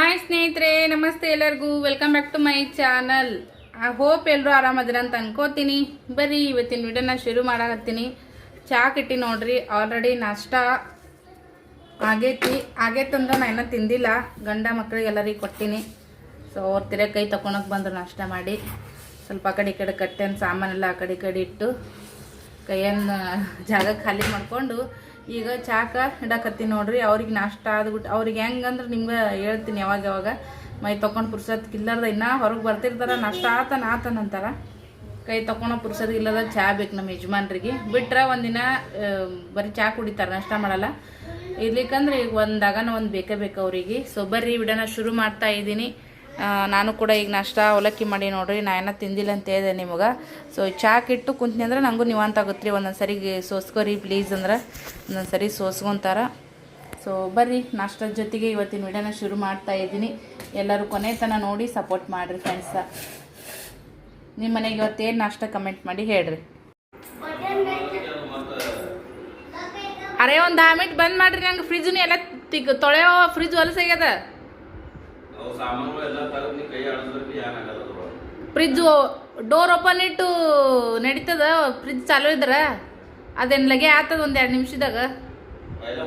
Hi ಸ್ನೇಹಿತರೆ, ನಮಸ್ತೆ ಎಲ್ಲರಿಗೂ. Welcome back to my channel I hope ಎಲ್ಲರೂ ಆರಾಮದಿರ ಅಂತ ಅನ್ಕೋತೀನಿ. ಬರ್ರಿ ಇವತ್ತಿನ ವಿಡಿಯೋನ ಶುರು ಮಾಡಾಕತ್ತೀನಿ. ಚಾ ಕಿಟ್ಟಿ ನೋಡ್ರಿ ಆಲ್ರೆಡಿ ನಾಷ್ಟ ಆಗೈತಿ. ಆಗೈತಂದ್ರೆ ನಾನು ಇನ್ನೂ ತಿಂದಿಲ್ಲ. ಗಂಡ ಮಕ್ಕಳಿಗೆ ಎಲ್ಲರಿಗೆ ಸೊ ಅವ್ರ ತಿರೆ ಕೈ ತೊಗೊಳಕ್ಕೆ ಬಂದ್ರು ನಾಷ್ಟ ಮಾಡಿ. ಸ್ವಲ್ಪ ಆ ಕಡೆ ಈ ಕಡೆ ಕಟ್ಟೆನ ಸಾಮಾನೆಲ್ಲ ಆ ಕಡೆ ಈ ಕಡೆ ಇಟ್ಟು, ಕೈಯನ್ನು ಜಾಗ ಖಾಲಿ ಮಾಡಿಕೊಂಡು ಈಗ ಚಾಕ ಇಡಕತ್ತೀನಿ ನೋಡ್ರಿ, ಅವ್ರಿಗೆ ನಾಷ್ಟ ಆದ್ಬಿಟ್ಟು ಅವ್ರಿಗೆ ಹೆಂಗಂದ್ರೆ ನಿಮ್ಗೆ ಹೇಳ್ತೀನಿ ಯಾವಾಗ ಯಾವಾಗ. ಮೈ ತೊಗೊಂಡು ಪುರ್ಸತ್ ಇಲ್ಲಾರ್ದ ಇನ್ನೂ ಹೊರಗೆ ಬರ್ತಿರ್ತಾರ, ನಾಷ್ಟ ಆತನ ಆತನ ಅಂತಾರ. ಕೈ ತೊಗೊಂಡು ಪುರ್ಸತ್ ಇಲ್ಲದ ಚಾ ಬೇಕು ನಮ್ಮ ಯಜಮಾನ್ರಿಗೆ. ಬಿಟ್ರೆ ಒಂದಿನ ಬರೀ ಚಾ ಕುಡಿತಾರೆ, ನಾಷ್ಟ ಮಾಡಲ್ಲ. ಇರ್ಲಿಕ್ಕಂದ್ರೆ ಈಗ ಒಂದಾಗನ ಒಂದು ಬೇಕೇ ಬೇಕು ಅವರಿಗೆ. ಸೊ ಬರ್ರಿ ಶುರು ಮಾಡ್ತಾ ಇದ್ದೀನಿ. ನಾನು ಕೂಡ ಈಗ ನಾಷ್ಟ ಅವಲಕ್ಕಿ ಮಾಡಿ ನೋಡ್ರಿ, ನಾ ಏನೋ ತಿಂದಿಲ್ಲ ಅಂತ ಹೇಳಿದೆ ನಿಮಗೆ. ಸೊ ಚಾಕಿಟ್ಟು ಕುಂತ್ನಿ ಅಂದ್ರೆ ನನಗೂ ನಿವಾಂತ ಆಗುತ್ತೆ ರೀ ಒಂದೊಂದು ಸರಿ ಸೋಸ್ಕೊರಿ ಪ್ಲೀಸ್ ಅಂದ್ರೆ. ಒಂದೊಂದು ಸರಿ ಸೋಸ್ಕೊಂತಾರ. ಸೊ ಬರ್ರಿ, ನಾಷ್ಟದ ಜೊತೆಗೆ ಇವತ್ತಿನ ವಿಡಿಯೋನ ಶುರು ಮಾಡ್ತಾ ಇದ್ದೀನಿ. ಎಲ್ಲರೂ ಕೊನೆ ತನಕ ನೋಡಿ ಸಪೋರ್ಟ್ ಮಾಡಿರಿ ಫ್ರೆಂಡ್ಸ ನಿಮ್ಮ ಮನೆಗೆ ಇವತ್ತೇನು ನಾಷ್ಟ ಕಮೆಂಟ್ ಮಾಡಿ ಹೇಳ್ರಿ. ಅರೆ, ಒಂದು ಮಿನಿಟ್ ಬಂದ್ ಮಾಡ್ರಿ. ನಂಗೆ ಫ್ರಿಜ್ನು ಎಲ್ಲ ತಿಗ್, ತೊಳೆಯೋ ಫ್ರಿಜ್ ಹೊಲಸಾಗ್ಯದ ಅವು ಸಾಮಾನುಗಳು ಎಲ್ಲ ತೆಗೆದು ನೀ ಕೈ ಆಡಿಸ್ಬೇಕು ಏನಾಗಲ್ಲ ಅದ್ರೊಳಗೆ ಫ್ರಿಜ್ ಡೋರ್ ಓಪನ್ ಇಟ್ಟು ನಡೀತದ? ಫ್ರಿಜ್ ಚಾಲು ಇದ್ರ? ಅದೇನ್ ಲಗೆ ಆತದ ಒಂದ್ ಎರಡು ನಿಮಿಷದಾಗ? ಎಲ್ಲ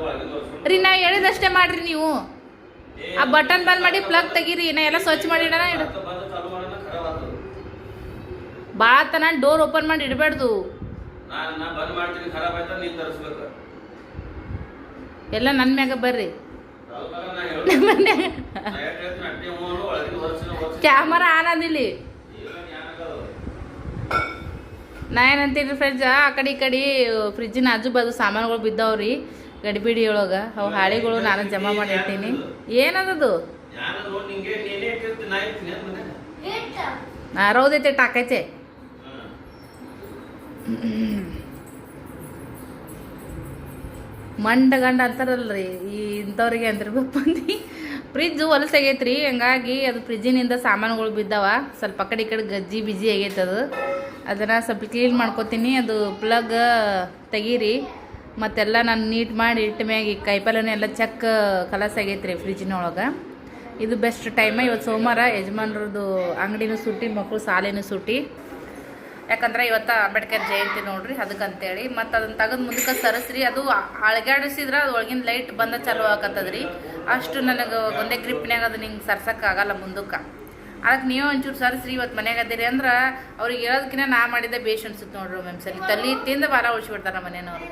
ರೀ ನಾ ಹೇಳಿದಷ್ಟೇ ಮಾಡ್ರಿ ನೀವು. ಆ ಬಟನ್ ಬಂದ್ ಮಾಡಿ ಪ್ಲಗ್ ತೆಗೀರಿ ನಾ ಎಲ್ಲ ಸ್ವಚ್ಛ ಮಾಡಿ ಇಡೋಣ ಇಡು. ಮತ್ತೆ ಬಂದು ಚಾಲು ಮಾಡೋಣ ಖರಾಬ್ ಆಗ್ತದೆ. ಭಾಳ ತನ ಡೋರ್ ಓಪನ್ ಮಾಡಿ ಇಡಬಾರ್ದು ನಾನು ನಾ ಬಂದ್ ಮಾಡ್ತೀನಿ ಖರಾಬ್ ಆಯ್ತಾ ನೀನ್ ತರಿಸ್ಬೇಕು. ಎಲ್ಲ ನನ್ನ ಮ್ಯಾಗ ಬರ್ರಿ. ಕ್ಯಾಮರಾ ಆನ್ ಅದಿಲ್ಲಿ ನಾ ಏನಂತೀನಿ ಫ್ರೆಂಡ್ಸ್ ಆ ಕಡೆ ಈ ಕಡೆ ಫ್ರಿಜ್ಜಿನ ಆಜು ಬಾಜು ಸಾಮಾನುಗಳು ಬಿದ್ದಾವ್ರಿ ಗಡಿಬಿಡಿ ಒಳಗೆ. ಅವು ಹಾಳಿಗಳು ನಾನು ಜಮಾ ಮಾಡಿರ್ತೀನಿ. ಏನದದು? ರೋದೈತೆ ನೋಡಿ ಮಂಡ ಗಂಡ ಅಂತಾರಲ್ರಿ, ಈ ಇಂಥವ್ರಿಗೆ ಅಂತಿರ್ಬೇಕು ಬಂದು ಫ್ರಿಜ್ ಹೊಲಸಾಗೈತ್ರಿ ಹಂಗಾಗಿ ಅದು ಫ್ರಿಜ್ಜಿನಿಂದ ಸಾಮಾನುಗಳು ಬಿದ್ದಾವ. ಸ್ವಲ್ಪ ಆ ಕಡೆ ಈ ಕಡೆ ಗಜ್ಜಿ ಬಿಜಿ ಆಗೈತೆ ಅದು. ಅದನ್ನು ಸ್ವಲ್ಪ ಕ್ಲೀನ್ ಮಾಡ್ಕೊತೀನಿ, ಅದು ಪ್ಲಗ್ ತೆಗೀರಿ. ಮತ್ತೆಲ್ಲ ನಾನು ನೀಟ್ ಮಾಡಿ ಇಟ್ಟ ಮ್ಯಾಗ ಈ ಕೈಪಲ್ಯನ ಎಲ್ಲ ಚೆಕ್ ಕಲಸ್ ಆಗೈತ್ರಿ ಫ್ರಿಜ್ಜಿನೊಳಗೆ ಇದು ಬೆಸ್ಟ್ ಟೈಮ ಇವತ್ತು ಸೋಮವಾರ ಯಜಮಾನ್ರದ್ದು ಅಂಗಡಿನೂ ಸುಟ್ಟಿ ಮಕ್ಕಳು ಶಾಲೆನೂ ಸುಟ್ಟಿ ಯಾಕಂದ್ರೆ ಇವತ್ತು ಅಂಬೇಡ್ಕರ್ ಜಯಂತಿ ನೋಡ್ರಿ ಅದಕ್ಕಂತೇಳಿ. ಮತ್ತು ಅದನ್ನ ತೆಗೆದು ಮುಂದಕ್ಕೆ ಸರಸ್ರಿ, ಅದು ಅಳಗಾಡಿಸಿದ್ರೆ ಅದು ಒಳಗಿನ ಲೈಟ್ ಬಂದ ಚಾಲು ಆಕತ್ತದ್ರಿ. ಅಷ್ಟು ನನಗೆ ಒಂದೇ ಗ್ರಿಪ್ನ್ಯಾಗ ಅದು ನಿಂಗೆ ಸರ್ಸೋಕ್ಕಾಗಲ್ಲ ಮುಂದಕ್ಕೆ. ಅದಕ್ಕೆ ನೀವು ಒಂಚೂರು ಸರಿಸ್ರಿ ಇವತ್ತು ಮನೆಗೆ ಅದಿರಿ ಅಂದ್ರೆ ಅವ್ರಿಗೆ ಹೇಳೋದಕ್ಕಿಂತ ನಾ ಮಾಡಿದ್ದೆ ಬೇಷ್ ಅನ್ಸುತ್ತೆ ನೋಡ್ರಿ ಸರಿ ತಲೆ ತಿಂದು ಭಾರ ಉಳಿಸ್ಬಿಡ್ತಾರೆ ನಮ್ಮ ಮನೆಯವ್ರು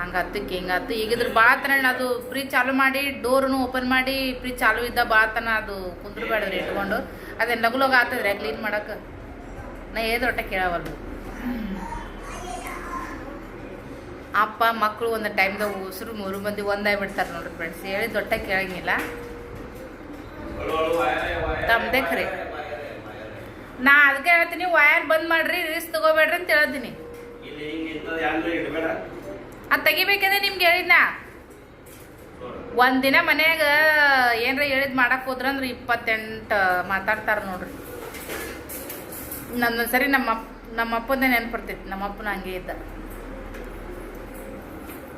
ಹಂಗಾತಕ್ಕೆ ಈಗ ಈಗಿದ್ರ ಬಾತನ ಅದು ಫ್ರಿಜ್ ಚಾಲು ಮಾಡಿ, ಡೋರ್ನು ಓಪನ್ ಮಾಡಿ ಫ್ರಿಜ್ ಚಾಲು ಇದ್ದ ಬಾತನ ಅದು ಕುಂದ್ರಬೇಡ್ರಿ ಇಟ್ಕೊಂಡು. ಅದೇ ಲಗು ಲಗು ಆಗ್ತದ್ರಿ ಕ್ಲೀನ್ ಮಾಡಕ್ಕೆ ನಾ ಏದ್ ಹೊಟ್ಟೆ ಕೇಳವಲ್ಲ ಅಪ್ಪ ಮಕ್ಕಳು ಒಂದು ಟೈಮ್ದಾಗ ಉಸಿರು ಮೂರು ಮಂದಿ ಒಂದಾಗಿ ಬಿಡ್ತಾರೆ ನೋಡ್ರಿ ಫ್ರೆಂಡ್ಸ್ ಹೇಳಿ ದೊಡ್ಡ ಕೇಳಂಗಿಲ್ಲ. ತಮ್ಮದೇ ಖರೆ. ನಾ ಅದಕ್ಕೆ ಹೇಳ್ತೀನಿ ವಯರ್ ಬಂದ್ ಮಾಡ್ರಿ ರೀಸ್ ತಗೋಬೇಡ್ರಿ ಅಂತ ಹೇಳ್ತೀನಿ. ಅದು ತೆಗಿಬೇಕಂದ್ರೆ ನಿಮ್ಗೆ ಹೇಳಿದ್ನ. ಒಂದಿನ ಮನ್ಯಾಗ ಏನ್ರ ಹೇಳಿದ್ ಮಾಡಕ್ ಹೋದ್ರಂದ್ರೆ ಇಪ್ಪತ್ತೆಂಟು, ಮಾತಾಡ್ತಾರೆ ನೋಡ್ರಿ. ನನ್ನ ಸರಿ ನಮ್ಮ ನಮ್ಮ ಅಪ್ಪಂದೇ ನೆನ್ಪಡ್ತೈತಿ ಬರ್ತೈತಿ ನಮ್ಮ ಅಪ್ಪನ ಹಂಗೆ ಇದ್ದ.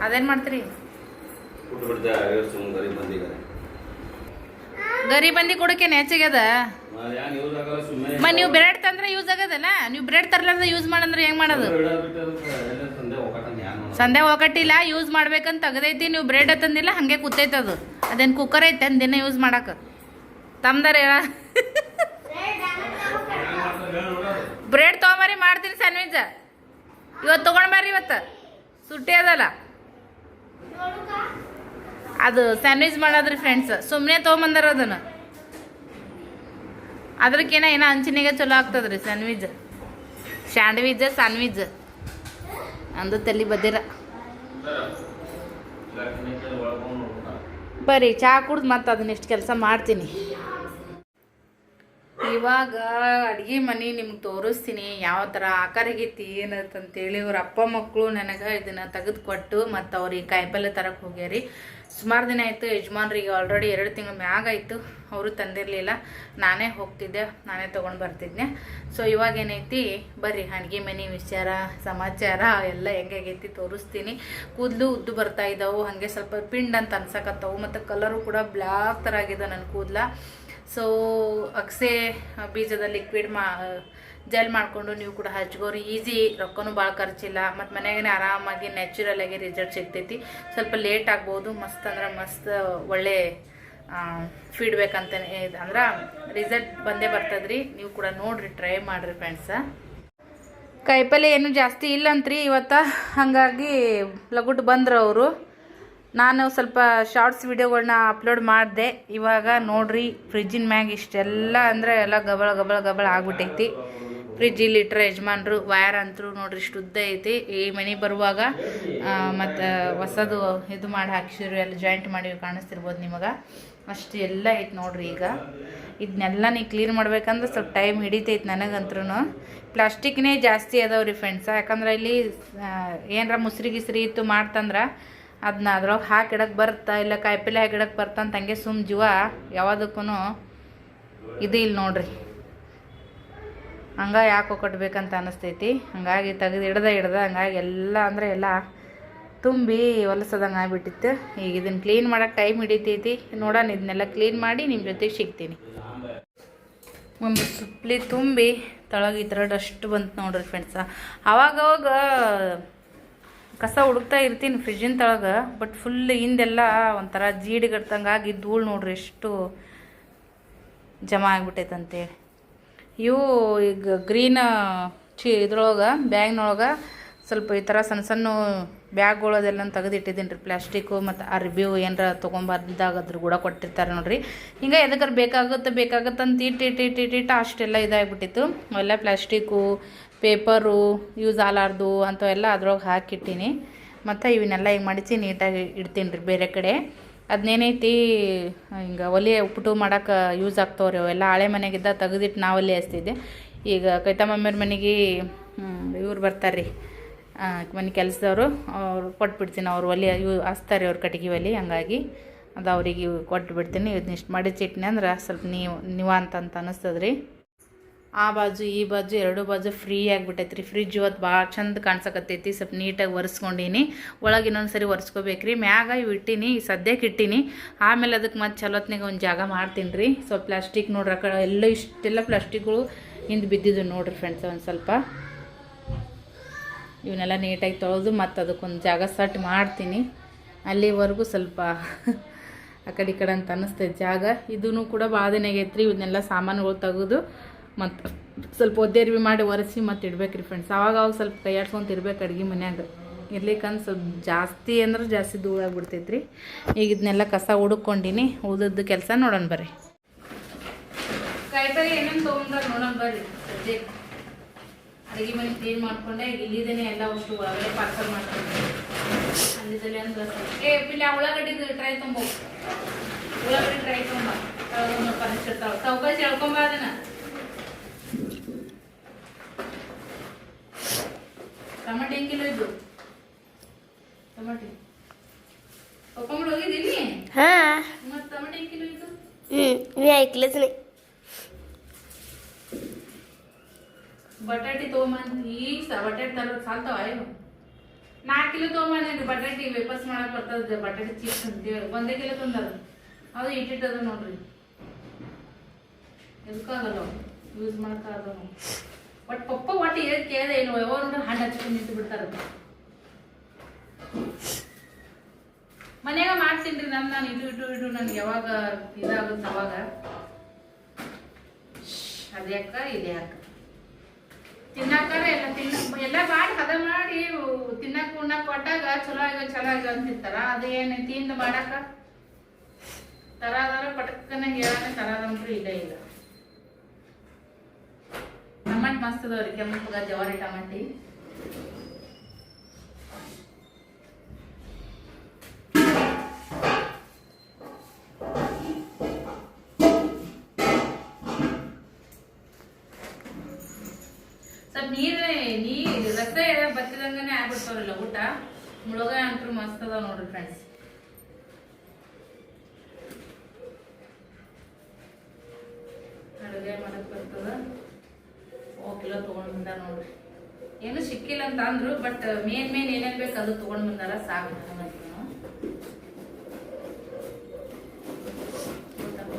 ಅದೇನ್ ಮಾಡ್ತೀರಿ? ಗರಿ ಬಂದಿ ಆಗಲ್ಲ ಸುಮ್ಮನೆ ಮ ನೀವು ಬ್ರೆಡ್ ತಂದ್ರೆ ಯೂಸ್ ಆಗದಲ್ಲ? ನೀವು ಬ್ರೆಡ್ ತರ್ಲಾರ್ದ ಯೂಸ್ ಮಾಡಂದ್ರೆ ಹೆಂಗ್ ಮಾಡೋದು? ಸಂದೆ ಒಗಟ್ಟಿಲ್ಲ ಯೂಸ್ ಮಾಡ್ಬೇಕಂತ ತೆಗ್ದೈತಿ ನೀವು ಬ್ರೆಡ್ ತಂದಿಲ್ಲ ಹಂಗೆ ಕೂತೈತೆ ಅದು. ಅದೇನು ಕುಕ್ಕರ್ ಐತೆ ಅಂದಿನ ದಿನ ಯೂಸ್ ಮಾಡಕ್ಕೆ ತಮ್ದಾರ ಹೇಳ ಬ್ರೆಡ್ ತೊಗೊಂಬರಿ, ಮಾಡ್ತೀನಿ ಸ್ಯಾಂಡ್ವಿಚ್ ಇವತ್ತು ತೊಗೊಂಡ್ಬರ್ರಿ ಇವತ್ತು. ಸುಟ್ಟಿ ಅದಲ್ಲ. ಅದು ಸ್ಯಾಂಡ್ವಿಚ್ ಮಾಡೋದ್ರಿ ಫ್ರೆಂಡ್ಸ್ ಸುಮ್ಮನೆ ತೊಗೊಂಬಂದಾರ ಅದನ್ನು. ಅದ್ರಕ್ಕೇನ ಏನೋ ಹಂಚಿನಾಗೆ ಚಲೋ ಆಗ್ತದ್ರಿ ಸ್ಯಾಂಡ್ವಿಚ್ ಸ್ಯಾಂಡ್ವಿಚ್ ಸ್ಯಾಂಡ್ವಿಚ್ ಅಂದು ತಲೆ ಬದಿರ. ಬರೀ ಚಹಾ ಕುಡ್ದು ಮತ್ತೆ ಅದನ್ನ ಇಷ್ಟು ಕೆಲಸ ಮಾಡ್ತೀನಿ. ಇವಾಗ ಅಡುಗೆ ಮನೆ ನಿಮ್ಗೆ ತೋರಿಸ್ತೀನಿ. ಯಾವ ಥರ ಆಕಾರ ಆಗೈತಿ ಏನಂತಂತೇಳಿ ಇವ್ರ ಅಪ್ಪ ಮಕ್ಕಳು ನನಗೆ ಇದನ್ನು ತೆಗೆದುಕೊಟ್ಟು ಮತ್ತು ಅವ್ರಿಗೆ ಕಾಯಿಪಲ್ಲೆ ತರಕ್ಕೆ ಹೋಗ್ಯಾರಿ. ಸುಮಾರು ದಿನ ಆಯಿತು, ಯಜಮಾನ್ರಿಗೆ ಆಲ್ರೆಡಿ ಎರಡು ತಿಂಗಳ ಮ್ಯಾಗ ಆಯಿತು. ಅವರು ತಂದಿರಲಿಲ್ಲ. ನಾನೇ ಹೋಗ್ತಿದ್ದೆ, ನಾನೇ ತೊಗೊಂಡು ಬರ್ತಿದ್ದೆ ಸೊ ಇವಾಗ ಏನೈತಿ, ಬರ್ರಿ ಅಡುಗೆ ಮನೆ ವಿಚಾರ, ಸಮಾಚಾರ, ಎಲ್ಲ ಹೆಂಗಾಗೈತಿ ತೋರಿಸ್ತೀನಿ. ಕೂದಲು ಉದ್ದು ಬರ್ತಾ ಇದ್ದಾವೆ ಹಾಗೆ ಸ್ವಲ್ಪ ಪಿಂಡ್ ಅಂತ ಅನ್ಸಕತ್ತವು, ಮತ್ತು ಕಲರು ಕೂಡ ಬ್ಲ್ಯಾಕ್ ಥರ ಆಗಿದೆ ನನ್ನ ಕೂದಲ. ಸೊ ಅಕ್ಸೆ ಬೀಜದ ಲಿಕ್ವಿಡ್ ಮಾ ಜೆಲ್ ಮಾಡಿಕೊಂಡು ನೀವು ಕೂಡ ಹಚ್ಕೋರಿ ಈಸಿ ರೊಕ್ಕನೂ ಭಾಳ ಖರ್ಚಿಲ್ಲ. ಮತ್ತು ಮನೆಗೇ ಆರಾಮಾಗಿ ನ್ಯಾಚುರಲಾಗಿ ರಿಸಲ್ಟ್ ಸಿಗ್ತೈತಿ. ಸ್ವಲ್ಪ ಲೇಟ್ ಆಗ್ಬೋದು. ಮಸ್ತ್ ಅಂದ್ರೆ ಮಸ್ತ್ ಒಳ್ಳೆ ಫೀಡ್ಬ್ಯಾಕ್ ಅಂತ ಇದು ಅಂದ್ರೆ ರಿಸಲ್ಟ್ ಬಂದೇ ಬರ್ತದ್ರಿ. ನೀವು ಕೂಡ ನೋಡಿರಿ ಟ್ರೈ ಮಾಡಿರಿ ಫ್ರೆಂಡ್ಸ ಕಾಯಿಪಲ್ಲೆ ಏನು ಜಾಸ್ತಿ ಇಲ್ಲಂತ್ರಿ ಇವತ್ತು. ಹಾಗಾಗಿ ಲಗುಟ್ ಬಂದ್ರು ಅವರು. ನಾನು ಸ್ವಲ್ಪ ಶಾರ್ಟ್ಸ್ ವಿಡಿಯೋಗಳನ್ನ ಅಪ್ಲೋಡ್ ಮಾಡಿದೆ. ಇವಾಗ ನೋಡ್ರಿ ಫ್ರಿಜ್ಜಿನ ಮ್ಯಾಗ ಇಷ್ಟೆಲ್ಲ ಅಂದರೆ ಎಲ್ಲ ಗಬಳ ಗಬಳ ಗಬಳ ಆಗ್ಬಿಟ್ಟೈತಿ ಫ್ರಿಜ್ ಇಲ್ಲಿ ಇಟ್ಟರೆ ಯಜಮಾನ್ರು ವಯರ್ ಅಂತೂ ನೋಡ್ರಿ ಇಷ್ಟು ಉದ್ದ ಐತಿ. ಈ ಮನೆ ಬರುವಾಗ ಮತ್ತು ಹೊಸದು ಇದು ಮಾಡಿ ಹಾಕಿಸಿರು ಎಲ್ಲ ಜಾಯಿಂಟ್ ಮಾಡಿ ಕಾಣಿಸ್ತಿರ್ಬೋದು ನಿಮಗೆ. ಅಷ್ಟು ಎಲ್ಲ ಐತಿ ನೋಡ್ರಿ ಈಗ. ಇದನ್ನೆಲ್ಲ ನೀವು ಕ್ಲೀನ್ ಮಾಡ್ಬೇಕಂದ್ರೆ ಸ್ವಲ್ಪ ಟೈಮ್ ಹಿಡಿತೈತೆ ನನಗಂತ್ರೂ ಪ್ಲಾಸ್ಟಿಕ್ನೇ ಜಾಸ್ತಿ ಅದಾವ್ರಿ ಫ್ರೆಂಡ್ಸ ಯಾಕಂದ್ರೆ ಇಲ್ಲಿ ಏನರ ಮುಸ್ರಿ ಗಿಸ್ರಿ ಇತ್ತು ಮಾಡ್ತಂದ್ರೆ ಅದನ್ನ ಅದ್ರೊಳಗೆ ಹಾಕಿಡಕ್ಕೆ ಬರ್ತಾ ಇಲ್ಲ, ಕಾಯಿಪಲ್ಲೆ ಹಾಕಿಡಕ್ಕೆ ಬರ್ತಾ ಅಂತ ಹಂಗೆ ಸುಮ್ ಜೀವ ಯಾವುದಕ್ಕೂ ಇದು ಇಲ್ಲ ನೋಡ್ರಿ. ಹಂಗ ಯಾಕೆ ಕಟ್ಬೇಕಂತ ಅನಿಸ್ತೈತಿ. ಹಂಗಾಗಿ ತೆಗೆದು ಹಿಡ್ದ ಹಿಡ್ದ ಹಂಗಾಗಿ ಎಲ್ಲ ಅಂದರೆ ಎಲ್ಲ ತುಂಬಿ ಹೊಲಸದಂಗೆ ಆಗಿಬಿಟ್ಟಿತ್ತು. ಈಗ ಇದನ್ನು ಕ್ಲೀನ್ ಮಾಡೋಕ್ಕೆ ಟೈಮ್ ಹಿಡಿತೈತಿ. ನೋಡೋಣ, ಇದನ್ನೆಲ್ಲ ಕ್ಲೀನ್ ಮಾಡಿ ನಿಮ್ಮ ಜೊತೆಗೆ ಸಿಗ್ತೀನಿ. ಒಂದು ಸುಪ್ಲಿ ತುಂಬಿ ತಳಗೆ ಈ ಥರ ಡಸ್ಟ್ ಬಂತು ನೋಡ್ರಿ ಫ್ರೆಂಡ್ಸ ಅವಾಗವಾಗ ಕಸ ಹುಡುಕ್ತಾ ಇರ್ತೀನಿ ಫ್ರಿಜ್ಜಿನ ತಳಗೆ ಬಟ್ ಫುಲ್ ಹಿಂದೆಲ್ಲ ಒಂಥರ ಜೀಡಿಗಡ್ತಂಗಾಗಿ ಧೂಳು ನೋಡ್ರಿ ಎಷ್ಟು ಜಮಾ ಆಗ್ಬಿಟ್ಟೈತೆ ಇವು ಈಗ ಗ್ರೀನ್ ಚಿ ಇದ್ರೊಳಗೆ, ಬ್ಯಾಗ್ನೊಳಗೆ ಸ್ವಲ್ಪ ಈ ಥರ ಸಣ್ಣ ಸಣ್ಣ ಬ್ಯಾಗ್ಗಳದೆಲ್ಲ ತೆಗೆದಿಟ್ಟಿದ್ದೀನಿ ರೀ ಪ್ಲಾಸ್ಟಿಕ್ಕು ಮತ್ತು ಅರ್ಬಿವು ಏನಾರ ತೊಗೊಂಬರ್ದಾಗ ಅದ್ರ ಕೂಡ ಕೊಟ್ಟಿರ್ತಾರೆ ನೋಡ್ರಿ. ಹಿಂಗೆ ಎದಕ್ಕಾರ ಬೇಕಾಗುತ್ತೆ ಬೇಕಾಗುತ್ತೆ ಅಂತ ಇಟ್ಟು ಇಟ್ಟು ಇಟ್ಟು ಇಟ್ಟು ಅಷ್ಟೆಲ್ಲ ಇದಾಗ್ಬಿಟ್ಟಿತ್ತು. ಎಲ್ಲ ಪ್ಲಾಸ್ಟಿಕ್ಕು ಪೇಪರು ಯೂಸ್ ಆಗಲಾರ್ದು ಅಂಥವೆಲ್ಲ ಅದ್ರೊಳಗೆ ಹಾಕಿಟ್ಟೀನಿ. ಮತ್ತು ಇವನ್ನೆಲ್ಲ ಹಿಂಗೆ ಮಡಿಚಿ ನೀಟಾಗಿ ಇಡ್ತೀನಿ ರೀ ಬೇರೆ ಕಡೆ. ಅದನ್ನೇನೈತಿ ಹಿಂಗೆ ಒಲೆ ಉಪ್ಪುಟು ಮಾಡೋಕೆ ಯೂಸ್ ಆಗ್ತಾವ್ರಿ ಅವೆಲ್ಲ. ಹಳೆ ಮನೆಗಿದ್ದ ತೆಗೆದಿಟ್ಟು ನಾವು ಒಲೆ ಹಚ್ತಿದ್ದೆ. ಈಗ ಕೈತಮ್ಮಮ್ಮರ ಮನೆಗೆ ಇವ್ರು ಬರ್ತಾರೆ ರೀ ಮನೆ ಕೆಲಸದವರು, ಅವ್ರು ಕೊಟ್ಬಿಡ್ತೀನಿ. ಅವ್ರು ಒಲೆ ಇವು ಹಚ್ತಾರೆ ಅವ್ರ ಕಟ್ಗೆ ಒಲೆ, ಹಂಗಾಗಿ ಅದು ಅವ್ರಿಗೆ ಕೊಟ್ಟು ಬಿಡ್ತೀನಿ ಇದನ್ನ ಇಷ್ಟು ಮಡಿಚಿಟ್ನಿ ಅಂದ್ರೆ ಸ್ವಲ್ಪ ನೀವು ನೀವು ಅಂತ ಅನಿಸ್ತದೆ ರೀ ಆ ಬಾಜು, ಈ ಬಾಜು, ಎರಡು ಬಾಜು ಫ್ರೀ ಆಗಿಬಿಟ್ಟೈತೆ ರೀ ಫ್ರಿಜ್ ಇವತ್ತು ಭಾಳ ಚಂದ ಕಾಣ್ಸಕತ್ತೈತಿ. ಸ್ವಲ್ಪ ನೀಟಾಗಿ ಒರೆಸ್ಕೊಂಡೀನಿ. ಒಳಗೆ ಇನ್ನೊಂದು ಸರಿ ಒರೆಸ್ಕೋಬೇಕು ರೀ ಮ್ಯಾಗ ಇವು ಇಟ್ಟೀನಿ ಸದ್ಯಕ್ಕೆ ಇಟ್ಟೀನಿ. ಆಮೇಲೆ ಅದಕ್ಕೆ ಮತ್ತೆ ಚಲೋತ್ನಾಗ ಒಂದು ಜಾಗ ಮಾಡ್ತೀನಿ ರೀ ಸ್ವಲ್ಪ ಪ್ಲಾಸ್ಟಿಕ್ ನೋಡ್ರಿ ಎಲ್ಲ ಇಷ್ಟೆಲ್ಲ ಪ್ಲಾಸ್ಟಿಕ್ಗಳು ಹಿಂದೆ ಬಿದ್ದಿದ್ದು ನೋಡ್ರಿ ಫ್ರೆಂಡ್ಸ್ ಒಂದು ಸ್ವಲ್ಪ. ಇವನ್ನೆಲ್ಲ ನೀಟಾಗಿ ತೊಳೆದು ಮತ್ತು ಅದಕ್ಕೊಂದು ಜಾಗ ಸಟ್ ಮಾಡ್ತೀನಿ. ಅಲ್ಲಿವರೆಗೂ ಸ್ವಲ್ಪ ಆ ಕಡೆ ಈ ಕಡೆ ಅಂತ ಅನ್ನಿಸ್ತೈತೆ ಜಾಗ. ಇದೂ ಕೂಡ ಭಾಳ ದಿನ ಆಗೈತೆ ಇವನ್ನೆಲ್ಲ ಸಾಮಾನುಗಳು ತೆಗೆದು ಮತ್ತು ಸ್ವಲ್ಪ ಒದ್ದೇರ್ವಿ ಮಾಡಿ ಒರೆಸಿ ಮತ್ತು ಇಡ್ಬೇಕು ರೀ ಫ್ರೆಂಡ್ಸ್ ಅವಾಗ ಅವಾಗ ಸ್ವಲ್ಪ ಕೈಯಾಡ್ಸ್ಕೊಂತ ಇರ್ಬೇಕು ಅಡ್ಗೆ ಮನ್ಯಾಗ. ಇರ್ಲಿಕ್ಕಂದ್ರೆ ಸ್ವಲ್ಪ ಜಾಸ್ತಿ ಅಂದ್ರೆ ಜಾಸ್ತಿ ದೂರ ಆಗ್ಬಿಡ್ತೈತೆ ರೀ ಈಗ ಇದನ್ನೆಲ್ಲ ಕಸ ಹುಡುಕೊಂಡಿನಿ ಉಳಿದದ್ದು ಕೆಲಸ ನೋಡೋಣ ಬರ್ರಿ. ಕಾಯಿಪಲ್ಲೆ ಏನೇನು ತೊಗೊಂಡ್ರೆ ನೋಡೋಣ ಬರ್ರಿ. ಸದ್ಯ ಅಡುಗೆ ಮನೆ ಕ್ಲೀನ್ ಮಾಡ್ಕೊಂಡೆ ಇಲ್ಲಿದ್ದೇನೆ ಎಲ್ಲ ಅಷ್ಟು ಒಳಗಡೆ ಪಾರ್ಸಲ್ ಮಾಡ್ಕೊಂಡೆ. ಅಲ್ಲಿದ್ದಲ್ಲಿ ಅಂದ್ರೆ ಏ ಟ್ರೈ ತುಂಬ. ಉಳ್ಳಾಗಡ್ಡಿ ಟ್ರೈ ತುಂಬ. ಚೌಕಾಸಿ ಹೇಳ್ಕೊಂಬ ಅದನ್ನ. ಟಮಾಟೆ ಹೆಂಗ್ ಕಿಲೋ ಇದ್ದು. ಟಮಾಟೆ. ಒಪ್ಪಂಗಳು ಹೋಗಿದ್ದೀನಿ ಹಾ. ಮತ್ತೆ ಟಮಾಟೆ ಕಿಲೋ ಇದ್ದು? ಬಟಾಟೆ ತೊಗೊಂಬಂದು ಈಗ ಸ ಬಟಾಟೆ ತರೋದು ಸಾಲ್ತಾವ ಇವು ನಾಲ್ಕು ಕಿಲೋ ತೊಗೊಂಬಂದಿದ್ದು ಬಟಾಟಿ ವೇಪಸ್ ಮಾಡಕ್ ಬರ್ತದ ಬಟಾಟೆ ಚೀಸ್ ಅಂತೇಳಿ ಒಂದೇ ಕಿಲೋ ತಂದದ. ಅದು ಇಟ್ಟಿಟ್ಟದ ನೋಡ್ರಿ. ಎದಕ್ಕಾಗಲ್ಲ ಯೂಸ್ ಮಾಡೋಕ್ಕಾಗಲ್ಲ ಬಟ್ ಪಪ್ಪ ಒಟ್ಟು ಏನ್ ಕೇಳಿದೆ ಏನು ಯಾವ ಹಣ್ಣು ಹಚ್ಕೊಂಡು ನಿಂತು ಬಿಡ್ತಾರ. ಮನ್ಯಾಗ ಮಾಡ್ತೀನಿ ನಮ್ ನಾನು ಇದು ಇಟ್ಟು ಇಟ್ಟು ನನ್ಗೆ ಯಾವಾಗ ಇದಾಗುತ್ತೆ ಅವಾಗ. ಅದ್ಯಾಕ ಇದ್ಯಾಕ ತಿನ್ನಾಕಾರ ಎಲ್ಲ ತಿನ್ನ ಎಲ್ಲ ಮಾಡಿ ಹದ ಮಾಡಿ ತಿನ್ನಕ್, ಉಣ್ಣಕ್ ಕೊಟ್ಟಾಗ ಚಲೋ ಆಗ ಚಲೋ ಆಗ ಅಂತಿರ್ತಾರ ಅದು ಏನು ತಿಂದ ಮಾಡಾಕ? ತರಾದಾರ ಪಟಕ್ಕನ ಹೇಳಾನ ತರಾದಂತ್ರು ಇಲ್ಲ ಈಗ ಟಮಾಟ್ ಮಸ್ತ್ ಅದಾವ್ರಿ ಕೆಂಪಗ ಜವಾರಿ ಟಮಾಟಿ ಸ್ವಲ್ಪ ನೀರ್ ನೀರ್ ರಸ ಬತ್ತಿದಂಗನೆ ಆಗ್ಬಿಡ್ತಾವ್ರಲ್ಲ ಊಟ. ಮುಳುಗ ಅಂತೂ ಮಸ್ತ್ ನೋಡ್ರಿ ಫ್ರೆಂಡ್ಸ್ ಪಲ್ಯ ಮಾಡಕ್ ಬರ್ತದ ಓ ಕಿಲೋ ತೊಗೊಂಡು ಬಂದಾರ ನೋಡ್ರಿ ಏನು ಸಿಕ್ಕಿಲ್ಲ ಅಂತ ಅಂದ್ರು ಬಟ್ ಮೇನ್ ಮೇನ್ ಏನೇನ್ ಬೇಕು ಅದು ತಗೊಂಡ್ ಬಂದಾರ ಸಾಕು.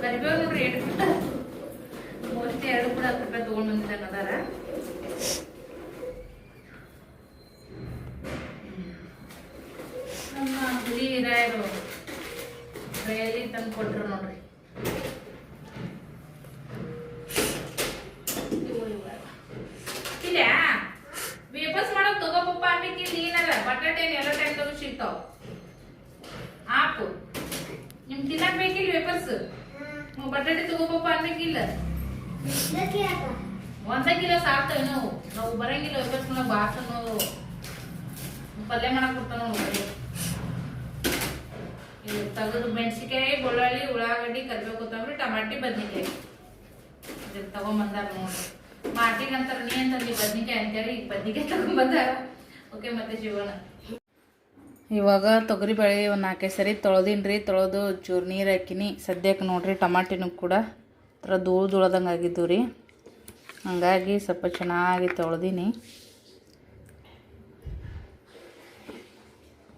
ಕರಿಬೇವು ನೋಡ್ರಿ, ಎರಡು ಮೋಸ್ಟ್ಲಿ ಎರಡು ಕೂಡ ಹತ್ತು ರೂಪಾಯಿ ತಗೊಂಡ್ ಬಂದಿದ್ದಾನ ಅದಾರ ನಮ್ಮ ಹುಲಿ ಹಿರಿಯರು ಕೈಯಲ್ಲಿ ತಂದು ಕೊಟ್ರು ನೋಡ್ರಿ ಇವು ಇವು. ಇಲ್ಲ ವೇಪಸ್ ಮಾಡೋದು ತಗೋಪಪ್ಪ ಅನ್ಬೇಕು ಇಲ್ಲಿ ಏನಾರ ಬಟಾಟೆ ಎಲ್ಲ ಟೈಮ್ ತಗೋ ಸಿಗ್ತಾವ. ಆಪು ನಿಮ್ ತಿನ್ನಕ್ ಬೇಕಿಲ್ಲ ವೇಪರ್ಸ್ ಬಟಾಟೆ ತಗೋಪಪ್ಪ ಅನ್ಬೇಕಿಲ್ಲ ಒಂದ ಕಿಲೋ ಸಾಕ್ತೇವೆ ನಾವು. ನಾವು ಬರಂಗಿಲ್ಲ ವೇಪರ್ಸ್ ನಾವು ಪಲ್ಯ ಮಾಡಕ್ ಕೊಡ್ತಾವ ನೋಡಿ ತೆಗೆದು ಮೆಣಸಿಕಾಯಿ ಬೆಳ್ಳುಳ್ಳಿ ಉಳ್ಳಾಗಡ್ಡಿ ಕರಿಬೇವು ಕೊತ್ತಂಬರಿ ಟಮಾಟಿ ಬದ್ನಿಕಾಯಿ. ಇದನ್ನ ತಗೊಂಬಂದಾರ ನೋಡ್ರಿ. ಮಾಟಿಗೆ ಅಂತಾರ ನೀ ಅಂತಂದಿ ಬದ್ನಿಕಾಯಿ ಅಂತೇಳಿ ಈಗ ಬದ್ನಿಕಾಯಿ ತಗೊಂಬಂದಾರ. ಓಕೆ, ಮತ್ತೆ ಜೀವನ. ಇವಾಗ ತೊಗರಿ ಬೇಳೆ ಒಂದು ನಾಲ್ಕೈದು ಸರಿ ತೊಳೆದಿನ್ರಿ ತೊಳೆದು ಚೂರು ನೀರು ಹಾಕಿನಿ. ಸದ್ಯಕ್ಕೆ ನೋಡ್ರಿ ಟಮಾಟಿನೂ ಕೂಡ ಥರ ಧೂಳು ಧೂಳದಂಗೆ ಆಗಿದ್ದು ರೀ. ಹಂಗಾಗಿ ಸ್ವಲ್ಪ ಚೆನ್ನಾಗಿ ತೊಳೆದೀನಿ.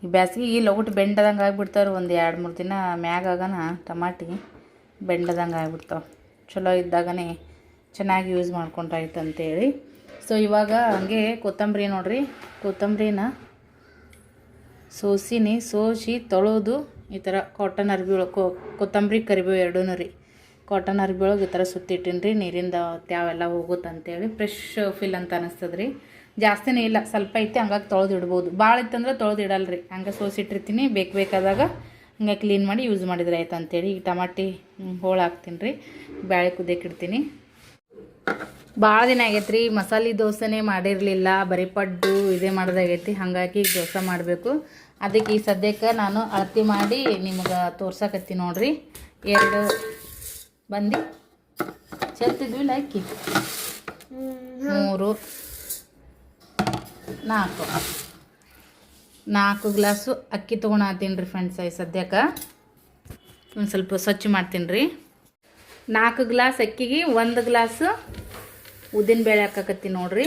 ಈ ಬ್ಯಾಸ್ಗಿಗೆ ಲಗುಟ್ ಬೆಂಡದಂಗೆ ಆಗಿಬಿಡ್ತಾವ್ರಿ, ಒಂದು ಎರಡು ಮೂರು ದಿನ ಮ್ಯಾಗ ಆಗನ ಟಮಾಟಿ ಬೆಂಡದಂಗೆ ಆಗಿಬಿಡ್ತಾವೆ. ಚಲೋ ಇದ್ದಾಗನೇ ಚೆನ್ನಾಗಿ ಯೂಸ್ ಮಾಡ್ಕೊಂಡ್ರಾಯ್ತು ಅಂತೇಳಿ ಸೊ ಇವಾಗ ಹಂಗೆ ಕೊತ್ತಂಬರಿ ನೋಡ್ರಿ. ಕೊತ್ತಂಬರಿನ ಸೋಸಿನಿ, ಸೋಸಿ ತೊಳೆದು ಈ ಥರ ಕಾಟನ್ ಅರ್ಬಿ ಒಳಗೆ ಕೊತ್ತಂಬರಿ ಕರಿಬೇವು ಎರಡೂ ರೀ. ಕಾಟನ್ ಅರ್ಬಿ ಒಳಗೆ ಈ ಥರ ಸುತ್ತಿಟ್ಟಿನಿ ರೀ, ನೀರಿಂದ ತ್ಯಾವೆಲ್ಲ ಹೋಗುತ್ತೆ ಅಂತೇಳಿ ಫ್ರೆಶ್ ಫೀಲ್ ಅಂತ ಅನಿಸ್ತದೆ ರೀ ಜಾಸ್ತಿನೇ ಇಲ್ಲ, ಸ್ವಲ್ಪ ಐತಿ, ಹಂಗಾಗಿ ತೊಳೆದು ಇಡ್ಬೋದು. ಭಾಳ ಇತ್ತಂದ್ರೆ ತೊಳೆದು ಇಡಲ್ಲ ರೀ ಹಂಗೆ ಸೋಸಿಟ್ಟಿರ್ತೀನಿ, ಬೇಕು ಬೇಕಾದಾಗ ಹಂಗೆ ಕ್ಲೀನ್ ಮಾಡಿ ಯೂಸ್ ಮಾಡಿದ್ರೆ ಆಯ್ತು ಅಂತೇಳಿ ಈಗ ಟಮಾಟಿ ಹೋಳು ಹಾಕ್ತೀನಿ ರೀ ಬ್ಯಾಳೆ ಕುದಿಯಕ್ಕೆ ಇಡ್ತೀನಿ. ಭಾಳ ದಿನ ಆಗೈತೆ ರೀ ಮಸಾಲೆ ದೋಸೆನೇ ಮಾಡಿರಲಿಲ್ಲ, ಬರೀ ಪಡ್ಡು ಇದೇ ಮಾಡೋದಾಗೈತಿ ಹಾಗಾಗಿ ದೋಸೆ ಮಾಡಬೇಕು. ಅದಕ್ಕೆ ಈ ಸದ್ಯಕ್ಕೆ ನಾನು ಅಳತಿ ಮಾಡಿ ನಿಮ್ಗೆ ತೋರ್ಸಕತ್ತಿ ನೋಡ್ರಿ. ಎರಡು ಬಂದು. ಚೆಲ್ತಿದ್ವಿಲ್ಲ ಅಕ್ಕಿ ಮೂರು, ನಾಲ್ಕು. ನಾಲ್ಕು ಗ್ಲಾಸು ಅಕ್ಕಿ ತೊಗೊಳತ್ತೀನಿ ರೀ ಫ್ರೆಂಡ್ಸ್ ಈ ಸದ್ಯಕ್ಕೆ. ಒಂದು ಸ್ವಲ್ಪ ಸ್ವಚ್ಛ ಮಾಡ್ತೀನಿ ರೀ. ನಾಲ್ಕು ಗ್ಲಾಸ್ ಅಕ್ಕಿಗೆ ಒಂದು ಗ್ಲಾಸು ಉದ್ದಿನ ಬೇಳೆ ಹಾಕಕತ್ತೀನಿ ನೋಡ್ರಿ.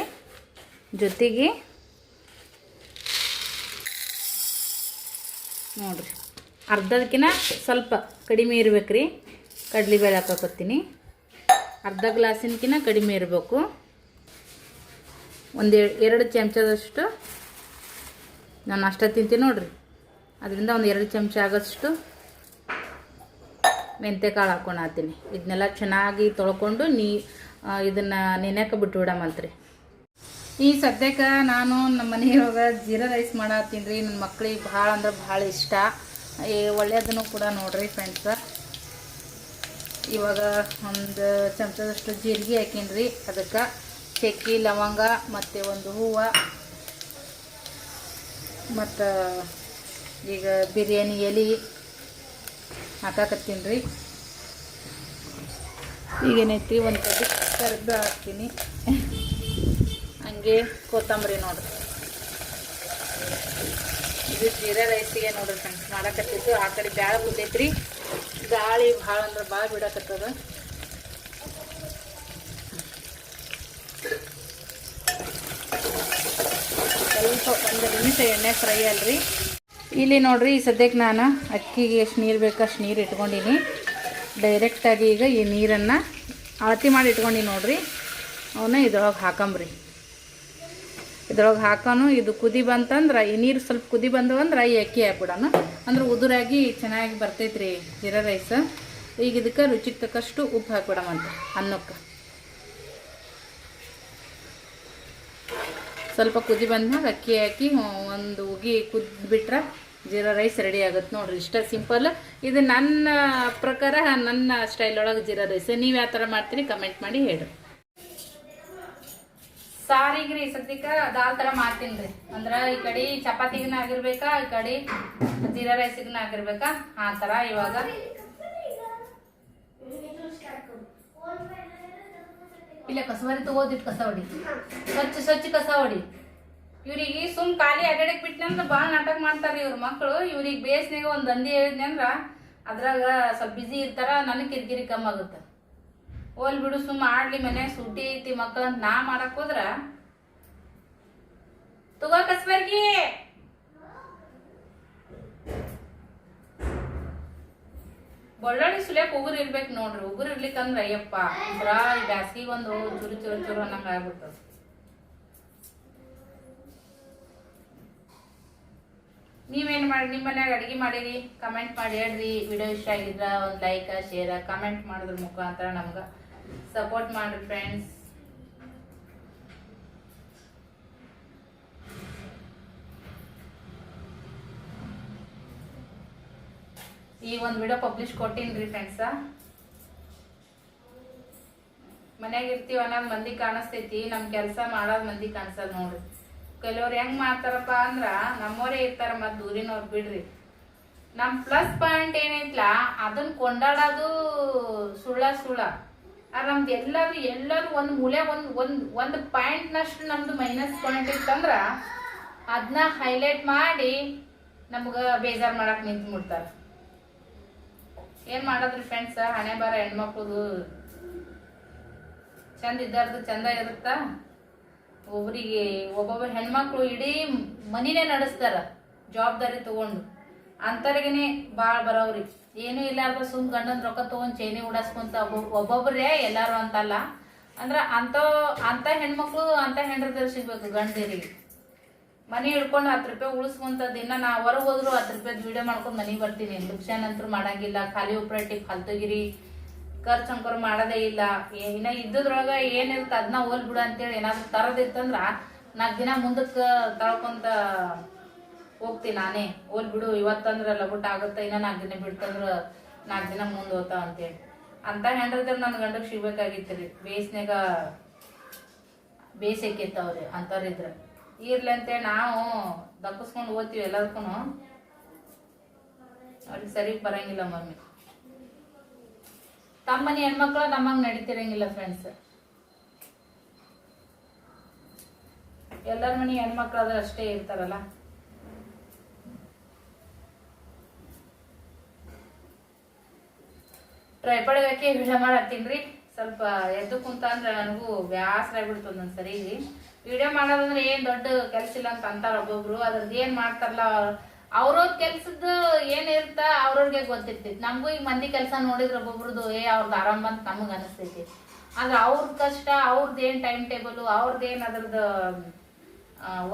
ಜೊತೆಗೆ ನೋಡ್ರಿ. ಅರ್ಧದಕ್ಕಿಂತ ಸ್ವಲ್ಪ ಕಡಿಮೆ ಇರ್ಬೇಕು ರೀ ಕಡ್ಲಿಬೇಳೆ ಹಾಕಕತ್ತೀನಿ. ಅರ್ಧ ಗ್ಲಾಸಿನಕಿನ್ನ ಕಡಿಮೆ ಇರಬೇಕು. ಒಂದು ಎರಡು ಚಮಚದಷ್ಟು ನಾನು ಅಷ್ಟ ತಿಂತೀನಿ ನೋಡ್ರಿ. ಅದರಿಂದ ಒಂದು ಎರಡು ಚಮಚ ಆಗೋಷ್ಟು ಮೆಂತ್ಯಕಾಳು ಹಾಕ್ತೀನಿ. ಇದನ್ನೆಲ್ಲ ಚೆನ್ನಾಗಿ ತೊಳ್ಕೊಂಡು ನೀ ಇದನ್ನು ನೆನೆಯಕ್ಕೆ ಬಿಟ್ಟು ಬಿಡಮಂತ್ರಿ ಈ ಸದ್ಯಕ್ಕೆ ನಾನು ನಮ್ಮ ಮನೆಯೊಳಗೆ ಜೀರಾ ರೈಸ್ ಮಾಡತ್ತೀನಿ ರೀ. ನನ್ನ ಮಕ್ಳಿಗೆ ಭಾಳ ಅಂದ್ರೆ ಭಾಳ ಇಷ್ಟ. ಈ ಒಳ್ಳೆಯದನ್ನು ಕೂಡ ನೋಡ್ರಿ ಫ್ರೆಂಡ್ಸ ಇವಾಗ ಒಂದು ಚಮಚದಷ್ಟು ಜೀರಿಗೆ ಹಾಕೀನಿ ರೀ. ಅದಕ್ಕೆ ಚಕ್ಕಿ, ಲವಂಗ ಮತ್ತು ಒಂದು ಹೂವು. ಮತ್ತು ಈಗ ಬಿರಿಯಾನಿ ಎಲೆ ಹಾಕಾಕತ್ತೀನಿ ರೀ. ಈಗೇನೈತಿ ಒಂದು ಕಡೆ ಕರಿದು ಹಾಕ್ತೀನಿ. ಹಂಗೆ ಕೊತ್ತಂಬರಿ ನೋಡ್ರಿ. ಇದು ಜೀರಾ ರೈಸಿಗೆ ನೋಡ್ರಿ ಫ್ರೆಂಡ್ಸ್ ಮಾಡಕತ್ತಿತ್ತು ಆ ಕಡೆ ಬ್ಯಾಳ ಬಿದ್ದೈತ್ರಿ. ಗಾಳಿ ಭಾಳ ಅಂದ್ರೆ ಭಾಳ ಬಿಡಕತ್ತದ. ಸ್ವಲ್ಪ ಒಂದು ನಿಮಿಷ ಎಣ್ಣೆ ಫ್ರೈ ಅಲ್ರಿ. ಇಲ್ಲಿ ನೋಡ್ರಿ ಸದ್ಯಕ್ಕೆ ನಾನು ಅಕ್ಕಿಗೆ ಎಷ್ಟು ನೀರು ಬೇಕು ಅಷ್ಟು ನೀರು ಇಟ್ಕೊಂಡಿನಿ. ಡೈರೆಕ್ಟಾಗಿ ಈಗ ಈ ನೀರನ್ನು ಅಳತಿ ಮಾಡಿ ಇಟ್ಕೊಂಡು ನೋಡ್ರಿ. ಅವನ್ನ ಇದ್ರೊಳಗೆ ಹಾಕಂಬ್ರಿ. ಇದ್ರೊಳಗೆ ಹಾಕೋನು, ಇದು ಕುದಿ ಬಂತಂದ್ರೆ, ಈ ನೀರು ಸ್ವಲ್ಪ ಕುದಿ ಬಂದವು ಅಂದ್ರೆ ಈ ಅಕ್ಕಿ ಹಾಕ್ಬಿಡೋಣ ಅಂದ್ರೆ ಉದುರಾಗಿ ಚೆನ್ನಾಗಿ ಬರ್ತೈತ್ರಿ ಜೀರಾ ರೈಸ್. ಈಗ ಇದಕ್ಕೆ ರುಚಿಗೆ ತಕ್ಕಷ್ಟು ಉಪ್ಪು ಹಾಕ್ಬಿಡಮಂತ ಅನ್ನಕ್ಕೆ. ಸ್ವಲ್ಪ ಕುದಿ ಬಂದ್ಮೇಲೆ ಅಕ್ಕಿ ಹಾಕಿ ಒಂದು ಉಗಿ ಕುದ್ಬಿಟ್ರೆ ಜೀರಾ ರೈಸ್ ರೆಡಿ ಆಗುತ್ತೆ ನೋಡ್ರಿ, ಇಷ್ಟ ಸಿಂಪಲ್ ಇದು ನನ್ನ ಪ್ರಕಾರ, ನನ್ನ ಸ್ಟೈಲ್ ಒಳಗೆ ಜೀರಾ ರೈಸ್ ನೀವು ಯಾವ ಥರ ಮಾಡ್ತೀರಿ ಕಮೆಂಟ್ ಮಾಡಿ ಹೇಳಿ ಸಾರಿಗೆ ರೀ ಸದ್ಯಕ್ಕೆ ದಾಲ್ ಥರ ಮಾಡ್ತೀನಿ ರೀ. ಅಂದ್ರೆ ಈ ಕಡೆ ಚಪಾತಿಗನ ಆಗಿರ್ಬೇಕಾ, ಈ ಕಡೆ ಜೀರಾ ರೈಸಿಗನ ಆಗಿರ್ಬೇಕಾ, ಆ ಥರ ಇವಾಗ. ಇಲ್ಲ, ಕಸವರಿ ತಗೋದಿಟ್ಟು ಕಸ ಹೊಡಿ ಸ್ವಚ್ಛ ಸ್ವಚ್ಛ ಕಸ ಹೊಡಿ ಇವ್ರಿಗೆ ಸುಮ್ ಖಾಲಿ ಅಡ್ಡಾಡಕ್ ಬಿಟ್ನಂದ್ರ ಭಾಳ ನಾಟಕ ಮಾಡ್ತಾರ ಇವ್ರ ಮಕ್ಕಳು ಇವ್ರಿಗೆ ಬೇಸ್ನಾಗ ಒಂದ್ ದಂದಿ ಹೇಳಿದ್ನಿ ಅಂದ್ರ ಅದ್ರಾಗ ಸ್ವಲ್ಪ ಬಿಸಿ ಇರ್ತಾರ, ನನಗೆ ಕಿರಿಕಿರಿ ಕಮ್ಮಿ ಆಗುತ್ತೆ. ಹೋಲ್ ಬಿಡು, ಸುಮ್ ಆಡ್ಲಿ ಮನೆ, ಸೂಟಿ ಐತಿ ಮಕ್ಕಳ ನಾ ಮಾಡಕ್ ಹೋದ್ರ. ತಗೋ ಕಸ್ಬರ್ಗಿ. ಬಳ್ಳಾಳಿ ಸುಲಿಯಕ್ ಉಗುರು ಇರ್ಬೇಕು ನೋಡ್ರಿ, ಉಗುರು ಇರ್ಲಿಕ್ಕಂದ್ರ ಅಯ್ಯಪ್ಪ ಬ್ರಾ ಈ ಬ್ಯಾಸ್ಗಿಗ್ ಒಂದು ಚುರು ಚುರು ಚುರು ಅನ್ನಂಗ ಆಗ್ಬಿಡ್ತದ. ನೀವೇನ್ ಮಾಡಿ ನಿಮ್ಮ ಮನ್ಯಾಗ ಅಡಿಗೆ ಮಾಡಿರಿ ಕಮೆಂಟ್ ಮಾಡಿ ಹೇಳ್ರಿ. ವಿಡಿಯೋ ಇಷ್ಟ ಆಗಿದ್ರ ಒಂದ್ ಲೈಕ್ ಶೇರ್ ಕಮೆಂಟ್ ಮಾಡೋದ್ರ ಮುಖಾಂತರ ನಮ್ಗ ಸಪೋರ್ಟ್ ಮಾಡ್ರಿ ಫ್ರೆಂಡ್ಸ್ ಈ ಒಂದು ವಿಡಿಯೋ ಪಬ್ಲಿಷ್ ಕೊಟ್ಟಿನ್ರಿ ಫ್ರೆಂಡ್ಸ ಮನ್ಯಾಗ ಇರ್ತೀವಿ ಅನ್ನೋದ್ ಮಂದಿ ಕಾಣಿಸ್ತೈತಿ, ನಮ್ ಕೆಲ್ಸ ಮಾಡೋದ್ ಮಂದಿ ಕಾಣಿಸೋದು ನೋಡ್ರಿ. ಕೆಲವ್ರು ಹೆಂಗ್ ಮಾಡ್ತಾರಪ್ಪ ಅಂದ್ರ ನಮ್ಮೋರೇ ಇರ್ತಾರ ಮತ್ ದೂರಿನವ್ರು ಬಿಡ್ರಿ. ನಮ್ ಪ್ಲಸ್ ಪಾಯಿಂಟ್ ಏನೈತ್ಲ, ಅದನ್ ಕೊಂಡಾಡೋದು ಸುಳ್ಳ ಸುಳ್ಳ. ಆ ನಮ್ದು ಎಲ್ಲಾರು, ಎಲ್ಲರೂ ಒಂದ್ ಮೂಲೆ ಒಂದ್ ಒಂದ್ ಒಂದ್ ಪಾಯಿಂಟ್ ನಷ್ಟು ನಮ್ದು ಮೈನಸ್ ಪಾಯಿಂಟ್ ಇತ್ತಂದ್ರ ಅದನ್ನ ಹೈಲೈಟ್ ಮಾಡಿ ನಮ್ಗೆ ಬೇಜಾರ್ ಮಾಡಕ್ ನಿಂತು ಮುಡ್ತಾರ ಏನ್ ಮಾಡೋದ್ರಿ ಫ್ರೆಂಡ್ಸ್ ಹಣೆ ಬಾರ ಹೆಣ್ಮಕ್ಳದು. ಚಂದ ಇದ್ದಾರ್ದು ಚಂದ ಇರುತ್ತಾ? ಒಬ್ರಿಗೆ ಒಬ್ಬೊಬ್ಬ ಹೆಣ್ಮಕ್ಳು ಇಡೀ ಮನಿನೇ ನಡೆಸ್ತಾರ, ಜವಾಬ್ದಾರಿ ತಗೊಂಡು. ಅಂತರ್ಗೆನೆ ಬಾಳ್ ಬರೋವ್ರಿ. ಏನೂ ಇಲ್ಲಾರ್ದ ಸುಮ್ ಗಂಡನ್ ರೊಕ್ಕ ತಗೊಂಡ್ ಚೈನಿ ಉಡಾಸ್ಕೊಂತ ಒಬ್ಬೊಬ್ಬರೇ ಎಲ್ಲಾರು ಅಂತಲ್ಲ. ಅಂದ್ರ ಅಂತ ಅಂತ ಹೆಣ್ಮಕ್ಳು ಅಂತ ಹೆಂಡ್ರದ್ರ ಸಿಗ್ಬೇಕು ಗಂಡರಿಗೆ. ಮನಿ ಹಿಡ್ಕೊಂಡು ಹತ್ತು ರೂಪಾಯಿ ಉಳಿಸ್ಕೊಂತ ದಿನ ನಾ ಹೊರಗೆ ಹೋದ್ರು ಹತ್ತು ರೂಪಾಯಿ ವಿಡಿಯೋ ಮಾಡ್ಕೊಂಡು ಮನೆಗೆ ಬರ್ತೀನಿ. ದುಕ್ಷನ್ ಮಾಡಂಗಿಲ್ಲ. ಖಾಲಿ ಉಪ್ರಟ್ಟಿ ಫಲ್ತಗಿರಿ ಖರ್ಚು ಮಾಡೋದೇ ಇಲ್ಲ. ಇನ್ನ ಇದ್ದದ್ರೊಳಗ ಏನಿರುತ್ತೆ ಅದನ್ನ ಹೋಲ್ ಬಿಡು ಅಂತೇಳಿ ಏನಾದ್ರು ತರದಿತ್ತಂದ್ರ ನಾಲ್ಕು ದಿನ ಮುಂದಕ್ಕೆ ತಳ್ಕೊಂತ ಹೋಗ್ತೀನಿ ನಾನೇ. ಹೋಲ್ ಬಿಡು ಇವತ್ತಂದ್ರ ಲಗುಟ್ ಆಗುತ್ತೆ, ಇನ್ನ ನಾಲ್ಕು ದಿನ ಬಿಡ್ತಂದ್ರ ನಾಲ್ಕು ದಿನ ಮುಂದೆ ಹೋತ ಅಂತೇಳಿ. ಅಂತ ಹೆಂಡ್ರದ್ರ ನನ್ನ ಗಂಡಗ್ ರೀ ಬೇಸ್ನ್ಯಾಗ ಬೇಸಕ್ಕಿತ್ತವ್ರಿ ಅಂತವ್ರಿದ್ರ ಇರ್ಲಿ ಅಂತೇಳಿ ನಾವು ದಪ್ಪಿಸ್ಕೊಂಡು ಓದ್ತೀವಿ ಎಲ್ಲದಕ್ಕೂ ಅವ್ರಿಗೆ ಸರಿ ಬರಂಗಿಲ್ಲ ಮಮ್ಮಿ. ತಮ್ಮ ಮನೆ ಹೆಣ್ಮಕ್ಳು ನಮ್ಮಂಗ್ ನಡೀತಿರಂಗಿಲ್ಲ ಫ್ರೆಂಡ್ಸ್ ಎಲ್ಲರ ಮನೆ ಹೆಣ್ಮಕ್ಳು ಆದ್ರೆ ಅಷ್ಟೇ ಇರ್ತಾರಲ್ಲ. ಟ್ರೈ ಹಾಕಿ ವಿಡಿಯೋ ಮಾಡತ್ತೀನ್ರಿ ಸ್ವಲ್ಪ ಎದ್ದು ಕುಂತ ಅಂದ್ರೆ ನನಗೂ ಬ್ಯಾಸರ ಆಗ್ಬಿಡ್ತು ಒಂದೊಂದು ಸರಿ. ವಿಡಿಯೋ ಮಾಡೋದಂದ್ರೆ ಏನ್ ದೊಡ್ಡ ಕೆಲ್ಸ ಇಲ್ಲ ಅಂತ ಅಂತಾರ ಒಬ್ಬೊಬ್ರು. ಅದ್ರದ್ದು ಏನ್ ಮಾಡ್ತಾರಲ್ಲ ಅವ್ರವ್ರ ಕೆಲ್ಸದ ಏನ್ ಇರ್ತ ಅವ್ರವ್ರಿಗೆ ಗೊತ್ತಿರ್ತೈತಿ. ನಮಗೂ ಈಗ ಮಂದಿ ಕೆಲಸ ನೋಡಿದ್ರ ಒಬ್ಬೊಬ್ರದ್ದು ಏ ಅವ್ರದ್ದು ಆರಾಮ್ ಅಂತ ನಮಗೆ ಅನಿಸ್ತೈತಿ. ಆದ್ರೆ ಅವ್ರ ಕಷ್ಟ ಅವ್ರದ್ದು ಏನು ಟೈಮ್ ಟೇಬಲ್ ಅವ್ರದ್ದು ಏನು ಅದ್ರದ್ದು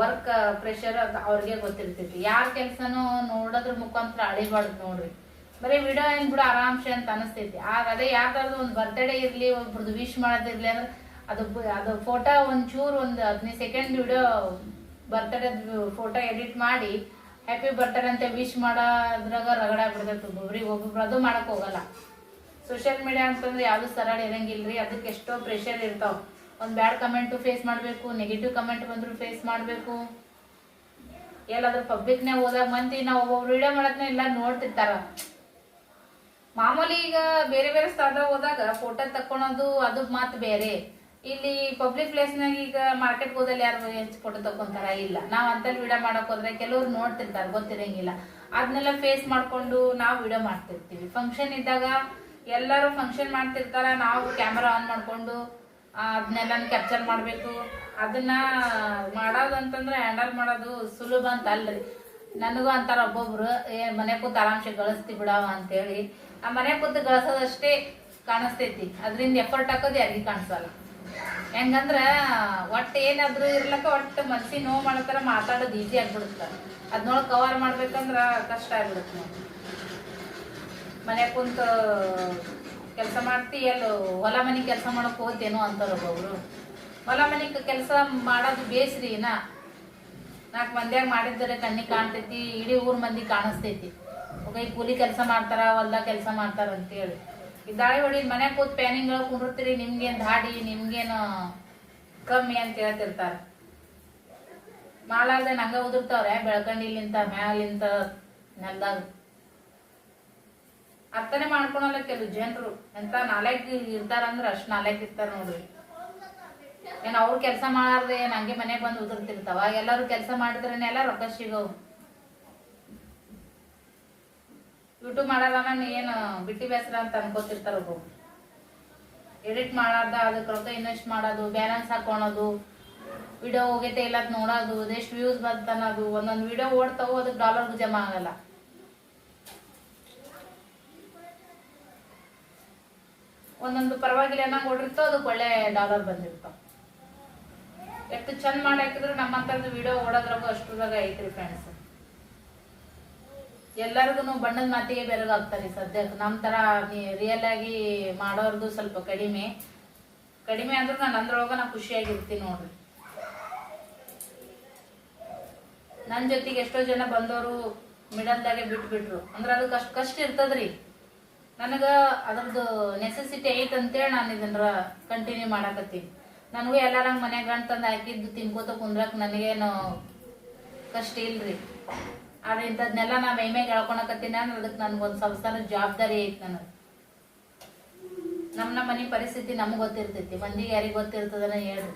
ವರ್ಕ್ ಪ್ರೆಷರ್ ಅವ್ರಿಗೆ ಗೊತ್ತಿರ್ತೈತಿ. ಯಾರ ಕೆಲಸನೂ ನೋಡೋದ್ರ ಮುಖಾಂತರ ಅಳಿಬಾರ್ದು ನೋಡ್ರಿ. ಬರೀ ವಿಡಿಯೋ ಏನು ಬಿಡು ಆರಾಮ್ಸೆ ಅಂತ ಅನಿಸ್ತೈತಿ. ಆಗ ಅದೇ ಯಾರ್ದಾದ್ರು ಒಂದು ಬರ್ತ್ಡೇ ಇರ್ಲಿ ಒಬ್ರದ್ದು ವಿಶ್ ಮಾಡೋದಿರ್ಲಿ ಅಂದ್ರೆ ಅದು ಅದು ಫೋಟೋ ಒಂಚೂರು ಒಂದು ಹದಿನೈದು second video birthday photo edit ಮಾಡಿ ಹ್ಯಾಪಿ ಬರ್ತ್ಡೇ ಅಂತ ವಿಶ್ ಮಾಡೋದ್ರಾಗ ರಗಡ ಬಿಡ್ತೈತಿ ಒಬ್ಬೊಬ್ರಿಗೆ. ಒಬ್ಬೊಬ್ರು ಅದು ಮಾಡಕ್ ಹೋಗಲ್ಲ. ಸೋಷಿಯಲ್ ಮೀಡಿಯಾ ಅಂತಂದ್ರೆ ಯಾವ್ದು ಸರಳ ಇರಂಗಿಲ್ರಿ. ಅದಕ್ಕೆ ಎಷ್ಟೋ ಪ್ರೆಷರ್ ಇರ್ತಾವ. ಒಂದ್ ಬ್ಯಾಡ್ ಕಮೆಂಟು ಫೇಸ್ ಮಾಡ್ಬೇಕು ನೆಗೆಟಿವ್ ಕಮೆಂಟ್ ಬಂದ್ರು ಫೇಸ್ ಮಾಡ್ಬೇಕು. ಎಲ್ಲಾದ್ರೂ ಪಬ್ಲಿಕ್ನೇ ಹೋದಾಗ ಮಂದಿ ನಾವು ಒಬ್ಬೊಬ್ರು ವಿಡಿಯೋ ಮಾಡತ್ನ ಎಲ್ಲ ನೋಡ್ತಿರ್ತಾರ. ಮಾಮೂಲಿ ಈಗ ಬೇರೆ ಬೇರೆ ಸ್ಥಳದಾಗ ಹೋದಾಗ ಫೋಟೋ ತಕ್ಕೊಳೋದು ಅದು ಮಾತು ಬೇರೆ. ಇಲ್ಲಿ ಪಬ್ಲಿಕ್ ಪ್ಲೇಸ್ನಾಗ ಈಗ ಮಾರ್ಕೆಟ್ ಹೋದಲ್ಲಿ ಯಾರು ಹೆಂಚು ಫೋಟೋ ತಗೊಂತಾರ ಇಲ್ಲ. ನಾವ್ ಅಂತಲ್ಲಿ ವಿಡಿಯೋ ಮಾಡಕ್ ಹೋದ್ರೆ ಕೆಲವ್ರು ನೋಡ್ತಿರ್ತಾರೆ, ಗೊತ್ತಿರಂಗಿಲ್ಲ. ಅದನ್ನೆಲ್ಲ ಫೇಸ್ ಮಾಡ್ಕೊಂಡು ನಾವು ವಿಡಿಯೋ ಮಾಡ್ತಿರ್ತೀವಿ. ಫಂಕ್ಷನ್ ಇದ್ದಾಗ ಎಲ್ಲರೂ ಫಂಕ್ಷನ್ ಮಾಡ್ತಿರ್ತಾರ, ನಾವು ಕ್ಯಾಮರಾ ಆನ್ ಮಾಡ್ಕೊಂಡು ಅದನ್ನೆಲ್ಲ ಕ್ಯಾಪ್ಚರ್ ಮಾಡ್ಬೇಕು. ಅದನ್ನ ಮಾಡೋದಂತಂದ್ರೆ ಹ್ಯಾಂಡಲ್ ಮಾಡೋದು ಸುಲಭ ಅಂತ ಅಲ್ರಿ. ನನಗೂ ಅಂತಾರ ಒಬ್ಬೊಬ್ರು, ಏ, ಮನೆ ಕೂತ್ ಆರಾಮ್ಸೆ ಗಳಿಸ್ತಿ ಬಿಡವ ಅಂತೇಳಿ. ಆ ಮನೆ ಕೂತ್ ಗಳಿಸೋದಷ್ಟೇ ಕಾಣಿಸ್ತೈತಿ. ಅದರಿಂದ ಎಫರ್ಟ್ ಹಾಕೋದು ಯಾರಿಗೂ ಕಾಣಿಸಲ್ಲ. ಹೆಂಗಂದ್ರ ಒಟ್ಟು ಏನಾದ್ರೂ ಇರ್ಲಕ್ಕ ಒಟ್ಟು ಮನ್ಸಿ ನೋವು ಮಾಡತ್ತಾರ ಮಾತಾಡೋದು ಈಸಿ ಆಗ್ಬಿಡುತ್ತ. ಅದ್ನೊಳಗೆ ಕವರ್ ಮಾಡ್ಬೇಕಂದ್ರ ಕಷ್ಟ ಆಗ್ಬಿಡುತ್ತೆ ಮನೆ ಕುಂತ ಕೆಲಸ ಮಾಡ್ತಿ, ಎಲ್ಲೋ ಹೊಲ ಮನೆ ಕೆಲಸ ಮಾಡಕ್ ಹೋತೇನೋ ಅಂತಾರ ಒಬ್ಬೊಬ್ರು ಹೊಲ ಮನೆ ಕೆಲಸ ಮಾಡೋದು ಬೇಸ್ರಿ ನಾ ನಾಲ್ಕು ಮಂದಿಯಾಗ ಮಾಡಿದರೆ ಕಣ್ಣಿಗೆ ಕಾಣ್ತೈತಿ, ಇಡೀ ಊರ್ ಮಂದಿ ಕಾಣಿಸ್ತೈತಿ. ಈ ಕೂಲಿ ಕೆಲಸ ಮಾಡ್ತಾರ, ಹೊಲ್ದಾಗ ಕೆಲಸ ಮಾಡ್ತಾರ ಅಂತೇಳಿ. ದಾಳಿ ಹೊಡಿ ಮನೆ ಕೂತ್ ಪ್ಯಾನಿಂಗ್ ಕುಂದಿರ್ತೀರಿ ನಿಮ್ಗೇನ್ ದಾಡಿ, ನಿಮ್ಗೇನು, ಕಮ್ಮಿ ಅಂತ ಹೇಳ್ತಿರ್ತಾರ. ಮಾಲಾರ್ದೆ ನಂಗ ಉದುರ್ತಾವ್ರೆ, ಬೆಳ್ಕಂಡಿಲಿಂತ, ಮ್ಯಾಲಿಂತ, ನೆಲ್ದಾಗ. ಅರ್ಥನೆ ಮಾಡ್ಕೊಳಲ್ಲ ಕೆಲವು ಜನರು. ಎಂತ ನಾಲ್ಕು ಇರ್ತಾರಂದ್ರ ಅಷ್ಟ್ ನಾಲ್ಕು ಇರ್ತಾರ ನೋಡ್ರಿ. ಏನ್ ಅವ್ರು ಕೆಲಸ ಮಾಡಾರ್ದೆ ನಂಗೆ ಹಂಗೆ ಮನೆಗ್ ಬಂದು ಉದುರ್ತಿರ್ತಾವ ಎಲ್ಲಾರು ಕೆಲಸ ಮಾಡಿದ್ರೇನೆ ಎಲ್ಲ ರೊಕ್ಕ ಸಿಗವು. ಯೂಟ್ಯೂಬ್ ಮಾಡಲ್ಲ ನಾನು ಏನು ಬಿಟ್ಟಿ ಬೇಸರ ಅಂತ ಅನ್ಕೋತಿರ್ತಾರ ಒಬ್ಬೊಬ್ರು ಎಡಿಟ್ ಮಾಡಾರ್ದ ಅದಕ್ಕೆ ರೊಕ್ಕ ಇನ್ವೆಸ್ಟ್ ಮಾಡೋದು ಬ್ಯಾಲೆನ್ಸ್ ಹಾಕೊಳೋದು ವಿಡಿಯೋ ಹೋಗೈತೆ ಇಲ್ಲ ನೋಡೋದು, ಅದೆಷ್ಟು ವ್ಯೂಸ್ ಬಂತ ಅನ್ನೋದು, ಒಂದೊಂದು ವಿಡಿಯೋ ಓಡ್ತಾವು ಅದಕ್ಕೆ ಡಾಲರ್ಗೂ ಜಮಾ ಆಗಲ್ಲ. ಒಂದೊಂದು ಪರವಾಗಿಲ್ಲ ಏನಾಗ ಓಡಿರ್ತೋ ಅದಕ್ಕೆ ಒಳ್ಳೆ ಡಾಲರ್ ಬಂದಿರ್ತಾವ ಎಷ್ಟು ಚಂದ ಮಾಡಿ ಹಾಕಿದ್ರು ನಮ್ಮಂತರದ್ದು ವಿಡಿಯೋ ಓಡೋದ್ರಾಗ ಅಷ್ಟ್ರದಾಗ ಐತ್ರಿ ಫ್ರೆಂಡ್ಸ್ ಎಲ್ಲರಿಗೂ ಬಣ್ಣದ ಮಾತಿಗೆ ಬೆರಗಾಗ್ತಾರೆ ಸದ್ಯಕ್ಕೆ. ನಮ್ಮ ಥರ ರಿಯಲ್ ಆಗಿ ಮಾಡೋರ್ದು ಸ್ವಲ್ಪ ಕಡಿಮೆ. ಕಡಿಮೆ ಅಂದ್ರೂ ನಾನು ಅಂದ್ರೊಳಗ ನಾ ಖುಷಿಯಾಗಿರ್ತೀನಿ ನೋಡ್ರಿ. ನನ್ನ ಜೊತೆಗೆ ಎಷ್ಟೋ ಜನ ಬಂದವರು ಮಿಡಲ್ದಾಗೆ ಬಿಟ್ಬಿಟ್ರು. ಅಂದ್ರೆ ಅದಕ್ಕೆ ಅಷ್ಟು ಕಷ್ಟ ಇರ್ತದ್ರಿ. ನನಗೆ ಅದ್ರದ್ದು ನೆಸೆಸಿಟಿ ಐತೆ ಅಂತೇಳಿ ನಾನು ಇದನ್ನ ಕಂಟಿನ್ಯೂ ಮಾಡಾಕತ್ತೀನಿ. ನನಗೂ ಎಲ್ಲಾರ ಮನ್ಯಾಗ ಗಂಟು ತಂದು ಹಾಕಿದ್ದು ತಿನ್ಕೋತ ಕುಂದ್ರಕ್ ನನಗೇನು ಕಷ್ಟ ಇಲ್ರಿ. ಆದ್ರೆ ಇಂಥದ್ನೆಲ್ಲ ನಾ ಮೈ ಹೇಳ್ಕೊಳಕತ್ತೀನಿ ಅಂದ್ರೆ ಅದಕ್ಕೆ ನನ್ಗೊಂದು ಸಂಸ್ಥಾನ ಜವಾಬ್ದಾರಿ ಐತಿ ನನಗೆ. ನಮ್ಮ ನಮ್ಮ ಮನೆ ಪರಿಸ್ಥಿತಿ ನಮ್ಗೆ ಗೊತ್ತಿರ್ತೈತಿ, ಮಂದಿಗೆ ಯಾರಿಗೆ ಗೊತ್ತಿರ್ತದನ ಹೇಳ್ರಿ.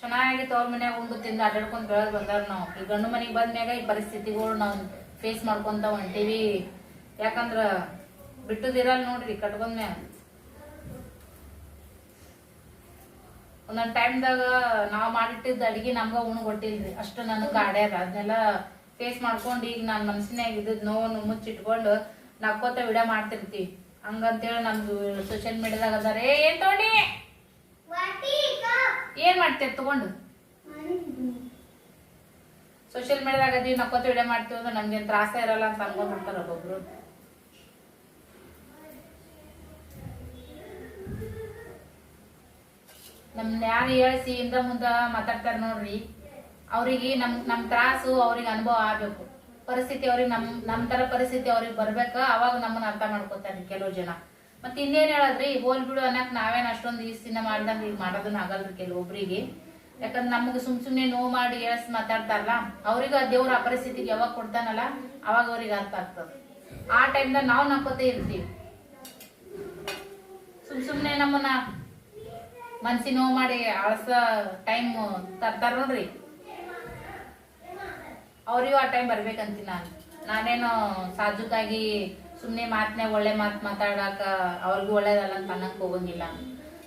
ಚೆನ್ನಾಗಿ ತವ್ರ ಮನ್ಯಾಗ ಉಂಡು ತಿಂದು ಅಡ್ಡಾಡ್ಕೊಂಡ್ ಬೆಳಗ್ ಬಂದಾರ ನಾವು. ಈ ಗಂಡು ಮನೆಗೆ ಬಂದ್ಮ್ಯಾಗ ಈ ಪರಿಸ್ಥಿತಿಗಳು ನಾವು ಫೇಸ್ ಮಾಡ್ಕೊಂತ ಹೊಂಟೀವಿ ಯಾಕಂದ್ರ ಬಿಟ್ಟದಿರಲ್ಲ ನೋಡ್ರಿ ಕಟ್ಕೊಂಡ್ಮ್ಯಾಗ ಒಂದೊಂದ್ ಟೈಮ್ದಾಗ ನಾವ್ ಮಾಡಿಟ್ಟಿದ್ದ ಅಡಿಗೆ ನಮ್ಗ ಉಣ್ ಕೊಟ್ಟಿಲ್ರಿ ಅಷ್ಟು ನನ್ ಕಾಡ್ಯಾರ. ಅದನ್ನೆಲ್ಲ ಫೇಸ್ ಮಾಡ್ಕೊಂಡು ಈಗ ನಾನು ಮನ್ಸಿನಾಗ ಇದ್ದದ್ ನೋವನ್ನು ಮುಚ್ಚಿಟ್ಕೊಂಡು ನಕ್ಕೋತ ವಿಡಿಯೋ ಮಾಡ್ತಿರ್ತೀವಿ ಹಂಗಂತೇಳಿ ನಮ್ದು ಸೋಷಿಯಲ್ ಮೀಡಿಯಾದಾಗ ಅದಾರ ಏನ್ ತಗೊಂಡಿ? ಏನ್ ಮಾಡ್ತೀರ ತಗೊಂಡು? ಸೋಷಿಯಲ್ ಮೀಡಿಯಾದಾಗ ಅದೀವಿ ನಕ್ಕೋತ ವಿಡಿಯೋ ಮಾಡ್ತೀವಿ ಅಂದ್ರೆ ನಮ್ಗೆ ತ್ರಾಸ ಇರಲ್ಲ ಅಂತ ಅನ್ಕೊಂಡ್ಬಿಡ್ತಾರ ಒಬ್ಬೊಬ್ರು. ನಮ್ನ ನ್ಯಾನ ಹೇಳ್ಸಿ ಹಿಂದ ಮುಂದ ಮಾತಾಡ್ತಾರ ನೋಡ್ರಿ. ಅವ್ರಿಗೆ ನಮ್ ನಮ್ ತ್ರಾಸು ಅವ್ರಿಗೆ ಅನುಭವ ಆಗ್ಬೇಕು. ಪರಿಸ್ಥಿತಿ ಅವ್ರಿಗೆ ನಮ್ ನಮ್ ತರ ಪರಿಸ್ಥಿತಿ ಅವ್ರಿಗೆ ಬರ್ಬೇಕ, ಅವಾಗ ನಮ್ಮನ್ನ ಅರ್ಥ ಮಾಡ್ಕೊತಾರ್ರಿ ಕೆಲವು ಜನ. ಮತ್ತೆ ಇನ್ನೇನ್ ಹೇಳದ್ರಿ, ಹೋಲ್ ಬಿಡು ಅನ್ನಕ್ ನಾವೇನ್ ಅಷ್ಟೊಂದು ಈಸ್ತಿನ ಮಾಡ್ದಂಗ ಈಗ ಮಾಡೋದನ್ನ ಆಗಲ್ರಿ ಕೆಲವೊಬ್ರಿಗೆ. ಯಾಕಂದ್ರೆ ನಮ್ಗೆ ಸುಮ್ ಸುಮ್ನೆ ನೋವು ಮಾಡಿ ಹೇಳ್ಸ್ ಮಾತಾಡ್ತಾರಲ್ಲ, ಅವ್ರಿಗೆ ದೇವ್ರ ಆ ಪರಿಸ್ಥಿತಿಗೆ ಯಾವಾಗ ಕೊಡ್ತಾನಲ್ಲ, ಅವಾಗ ಅವ್ರಿಗೆ ಅರ್ಥ ಆಗ್ತದ. ಆ ಟೈಮ್ದಾಗ ನಾವು ನಕ್ಕೋತೇ ಇರ್ತೀವಿ. ಸುಮ್ ಸುಮ್ನೆ ನಮ್ಮನ್ನ ಮನ್ಸಿ ನೋವು ಮಾಡಿ ಅಳಸ ಟೈಮ್ ತರ್ತಾರ ನೋಡ್ರಿ ಅವ್ರಿಗೂ ಆ ಟೈಮ್ ಬರ್ಬೇಕಂತೀನಿ ನಾನು. ನಾನೇನು ಸಾಜುಕಾಗಿ ಸುಮ್ಮನೆ ಮಾತನ್ನೇ ಒಳ್ಳೆ ಮಾತು ಮಾತಾಡಾಕ ಅವ್ರಿಗೂ ಒಳ್ಳೇದಲ್ಲ ಅಂತ ಅನ್ನಕ್ಕೆ ಹೋಗಂಗಿಲ್ಲ.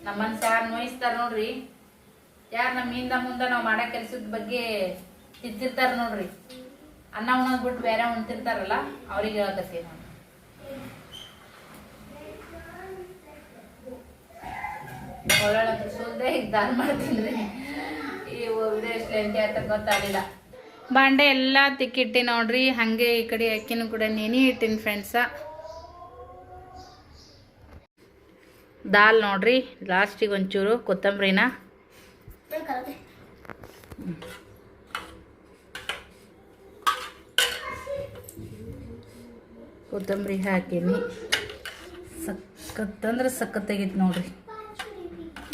ನಮ್ಮ ಮನ್ಸ ಯಾರು ನೋಯಿಸ್ತಾರ ನೋಡ್ರಿ. ಯಾರು ನಮ್ಮ ಹಿಂದ ಮುಂದ ನಾವು ಮಾಡೋ ಕೆಲಸದ ಬಗ್ಗೆ ತಿದ್ದಿರ್ತಾರ ನೋಡ್ರಿ. ಅನ್ನ ಉಣ್ಣೋದ್ ಬಿಟ್ಟು ಬೇರೆ ಉಣ್ತಿರ್ತಾರಲ್ಲ, ಅವ್ರಿಗೆ ಹೇಳಕತ್ತೀನಿ ನಾನು. ಈ ಎಷ್ಟು ಆಯ್ತ ಗೊತ್ತಾಗಲಿಲ್ಲ. ಬಾಂಡೆ ಎಲ್ಲ ತಿಕ್ಕಿಟ್ಟಿ ನೋಡ್ರಿ, ಹಾಗೆ ಈ ಕಡೆ ಅಕ್ಕಿನೂ ಕೂಡ ನೆನೆ ಇಟ್ಟಿನಿ ಫ್ರೆಂಡ್ಸ ದಾಲ್ ನೋಡ್ರಿ ಲಾಸ್ಟಿಗೆ ಒಂಚೂರು ಕೊತ್ತಂಬರಿನ. ಕೊತ್ತಂಬರಿ ಹಾಕೀನಿ. ಸಖತ್ತಂದ್ರೆ ಸಖತ್ತಾಗಿತ್ತು ನೋಡ್ರಿ.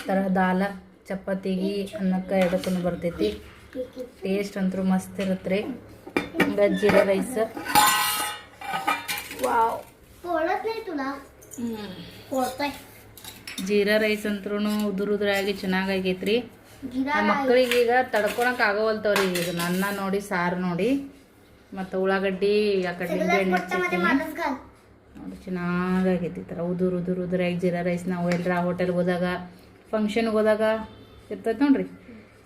ಥರ ದಾಲ ಚಪಾತಿಗೆ ಅನ್ನಕ್ಕೆ ಎದಕ್ಕೂ ಬರ್ತೈತಿ. ಟೇಸ್ಟ್ ಅಂತೂ ಮಸ್ತ್ ಇರುತ್ತೆ ರೀ ಹಿಂಗೆ jeera rice. Wow. Jeera rice ಅಂತೂ ಉದುರುದ್ರಾಗಿ ಚೆನ್ನಾಗೈತ್ರಿ ನಮ್ಮ ಮಕ್ಕಳಿಗೆ ಈಗ ತಡ್ಕೊಳಕ್ಕೆ ಆಗೋವಲ್ತವ್ರಿ ಈಗ. ನನ್ನ ನೋಡಿ ಸಾರು ನೋಡಿ. ಮತ್ತು ಉಳ್ಳಾಗಡ್ಡಿ ಆ ಕಡೆ ನೋಡಿ ಚೆನ್ನಾಗಾಗೈತಿ ಈ ಥರ ಉದುರು ಉದುರು ಉದುರಾಗಿ ಜೀರಾ ರೈಸ್ ನಾವು ಎಲ್ಲರ ಹೋಟೆಲ್ಗೆ ಹೋದಾಗ ಫಂಕ್ಷನ್ಗೆ ಹೋದಾಗ ಇರ್ತೈತೆ ನೋಡ್ರಿ.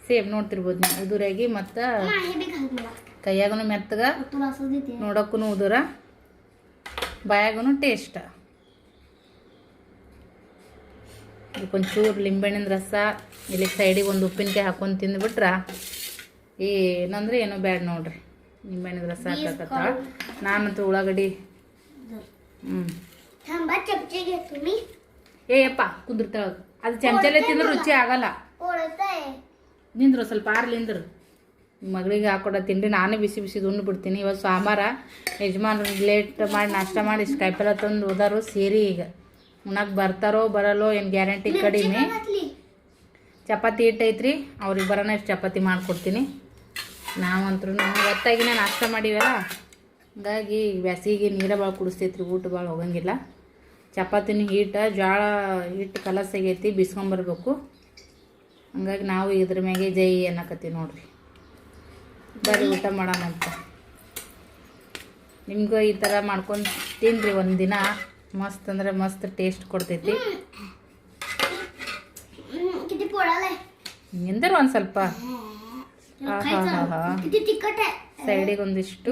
ಸೇಮ್ ನೋಡ್ತಿರ್ಬೋದು ನೀವು ಉದುರಾಗಿ ಮತ್ತು ಕೈಯಾಗೂ ಮೆತ್ತಗ ನೋಡೋಕ್ಕೂ ಉದುರ ಬಾಯಾಗೂ ಟೇಸ್ಟ್ ಇದಕ್ಕೊಂಚೂರು ಲಿಂಬೆಹಣ್ಣಿನ ರಸ ಇಲ್ಲಿ ಸೈಡಿಗೆ ಒಂದು ಉಪ್ಪಿನಕಾಯಿ ಹಾಕೊಂಡು ತಿಂದ್ಬಿಟ್ರ ಏನಂದ್ರೆ ಏನೋ ಬ್ಯಾಡ ನೋಡ್ರಿ. ನಿಂಬೆಹಣ್ಣಿನ ರಸ ಹಾಕತ್ತ ನಾನಂತೂ ಉಳ್ಳಾಗಡ್ಡಿ. ಹ್ಞೂ ಏಯಪ್ಪ ಕುಂದಿರ್ತಾಳ. ಅದು ಚಮಚಲ್ಲೇ ತಿಂದ್ರೆ ರುಚಿ ಆಗಲ್ಲ. ನಿಂದ್ರು ಸ್ವಲ್ಪ ಆರ್ಲಿಂದ್ರು ಮಗಳಿಗೆ ಹಾಕೊಡ ತಿಂಡಿ ನಾನೇ ಬಿಸಿ ಬಿಸಿ ಉಣ್ಣು ಬಿಡ್ತೀನಿ. ಇವತ್ತು ಸೋಮವಾರ ಯಜಮಾನ್ರು ಲೇಟ್ ಮಾಡಿ ನಾಷ್ಟ ಮಾಡಿ ಇಷ್ಟು ಕಾಯಿಪಲ್ಲ ತಂದು ಹೋದಾರು ಸೇರಿ ಈಗ. ಉಣಕ್ ಬರ್ತಾರೋ ಬರಲ್ಲೋ ಏನು ಗ್ಯಾರಂಟಿ ಕಡಿಮೆ. ಚಪಾತಿ ಇಟ್ಟೈತ್ರಿ ಅವ್ರಿಗೆ ಬರೋಣ ಇಷ್ಟು ಚಪಾತಿ ಮಾಡಿಕೊಡ್ತೀನಿ. ನಾವಂತೂ ಗೊತ್ತಾಗಿನ ನಾಷ್ಟ ಮಾಡಿವಲ್ಲ. ಹಂಗಾಗಿ ಬ್ಯಾಸಿಗೆ ನೀರೇ ಭಾಳ ಕುಡಿಸ್ತೈತ್ರಿ ಊಟ ಭಾಳ ಹೋಗಂಗಿಲ್ಲ. ಚಪಾತಿನ ಹಿಟ್ಟು ಜೋಳ ಹಿಟ್ಟು ಕಲಸಾಗೈತಿ ಬಿಸ್ಕೊಂಬರ್ಬೇಕು. ಹಂಗಾಗಿ ನಾವು ಇದ್ರ ಮ್ಯಾಗೆ ಜೈ ಅನ್ನಕತ್ತೀವಿ ನೋಡ್ರಿ. ಬರೀ ಊಟ ಮಾಡೋಣಂತ ನಿಮ್ಗೂ ಈ ಥರ ಮಾಡ್ಕೊಂಡು ತಿನ್ನಿರಿ ಒಂದು ಮಸ್ತ್ ಅಂದರೆ ಮಸ್ತ್ ಟೇಸ್ಟ್ ಕೊಡ್ತೈತಿ. ಎಂದರು ಒಂದು ಸ್ವಲ್ಪ. ಸೈಡಿಗೆ ಒಂದಿಷ್ಟು.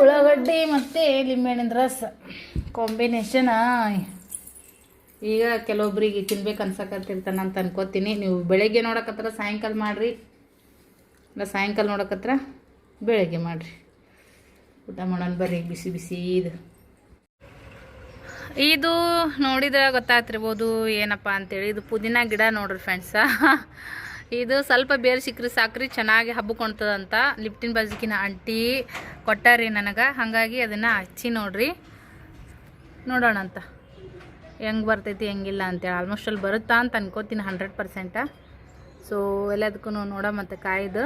ಉಳ್ಳಾಗಡ್ಡಿ ಮತ್ತು ಲಿಂಬೆಹಣ್ಣಿನ ರಸ. ಕಾಂಬಿನೇಷನ್ ಈಗ ಕೆಲವೊಬ್ರಿಗೆ ತಿನ್ಬೇಕು ಅನ್ಸಕತ್ತಿರ್ತಾನ ಅಂತ ಅನ್ಕೋತೀನಿ. ನೀವು ಬೆಳಗ್ಗೆ ನೋಡಕತ್ರ ಸಾಯಂಕಾಲ ಮಾಡಿರಿ. ಇಲ್ಲ ಸಾಯಂಕಾಲ ನೋಡಕತ್ರ ಬೆಳಗ್ಗೆ ಮಾಡಿರಿ. ಊಟ ಮಾಡೋಣ ಬರ್ರಿ, ಬಿಸಿ ಬಿಸಿ ಇದು. ಇದು ನೋಡಿದ್ರೆ ಗೊತ್ತಾಗ್ತಿರ್ಬೋದು ಏನಪ್ಪ ಅಂತೇಳಿ. ಇದು ಪುದೀನ ಗಿಡ ನೋಡ್ರಿ ಫ್ರೆಂಡ್ಸ ಇದು ಸ್ವಲ್ಪ ಬೇರೆ ಸಿಕ್ಕರೆ ಸಾಕ್ರಿ, ಚೆನ್ನಾಗಿ ಹಬ್ಬಕೊಂತದಂತ ಲಿಪ್ಟಿನ ಬಜಿಕಿನ ಅಂಟಿ ಕೊಟ್ಟಾರಿ ನನಗೆ. ಹಾಗಾಗಿ ಅದನ್ನು ಹಚ್ಚಿ ನೋಡ್ರಿ. ನೋಡೋಣ ಅಂತ ಹೆಂಗೆ ಬರ್ತೈತಿ, ಹೆಂಗಿಲ್ಲ ಅಂತೇಳಿ. ಆಲ್ಮೋಸ್ಟ್ ಅಲ್ಲಿ ಬರುತ್ತಾ ಅಂತ ಅನ್ಕೋತೀನಿ ಹಂಡ್ರೆಡ್ ಪರ್ಸೆಂಟ. ಸೊ ಎಲ್ಲದಕ್ಕೂ ನೋಡ ಮತ್ತು ಕಾಯ್ದು.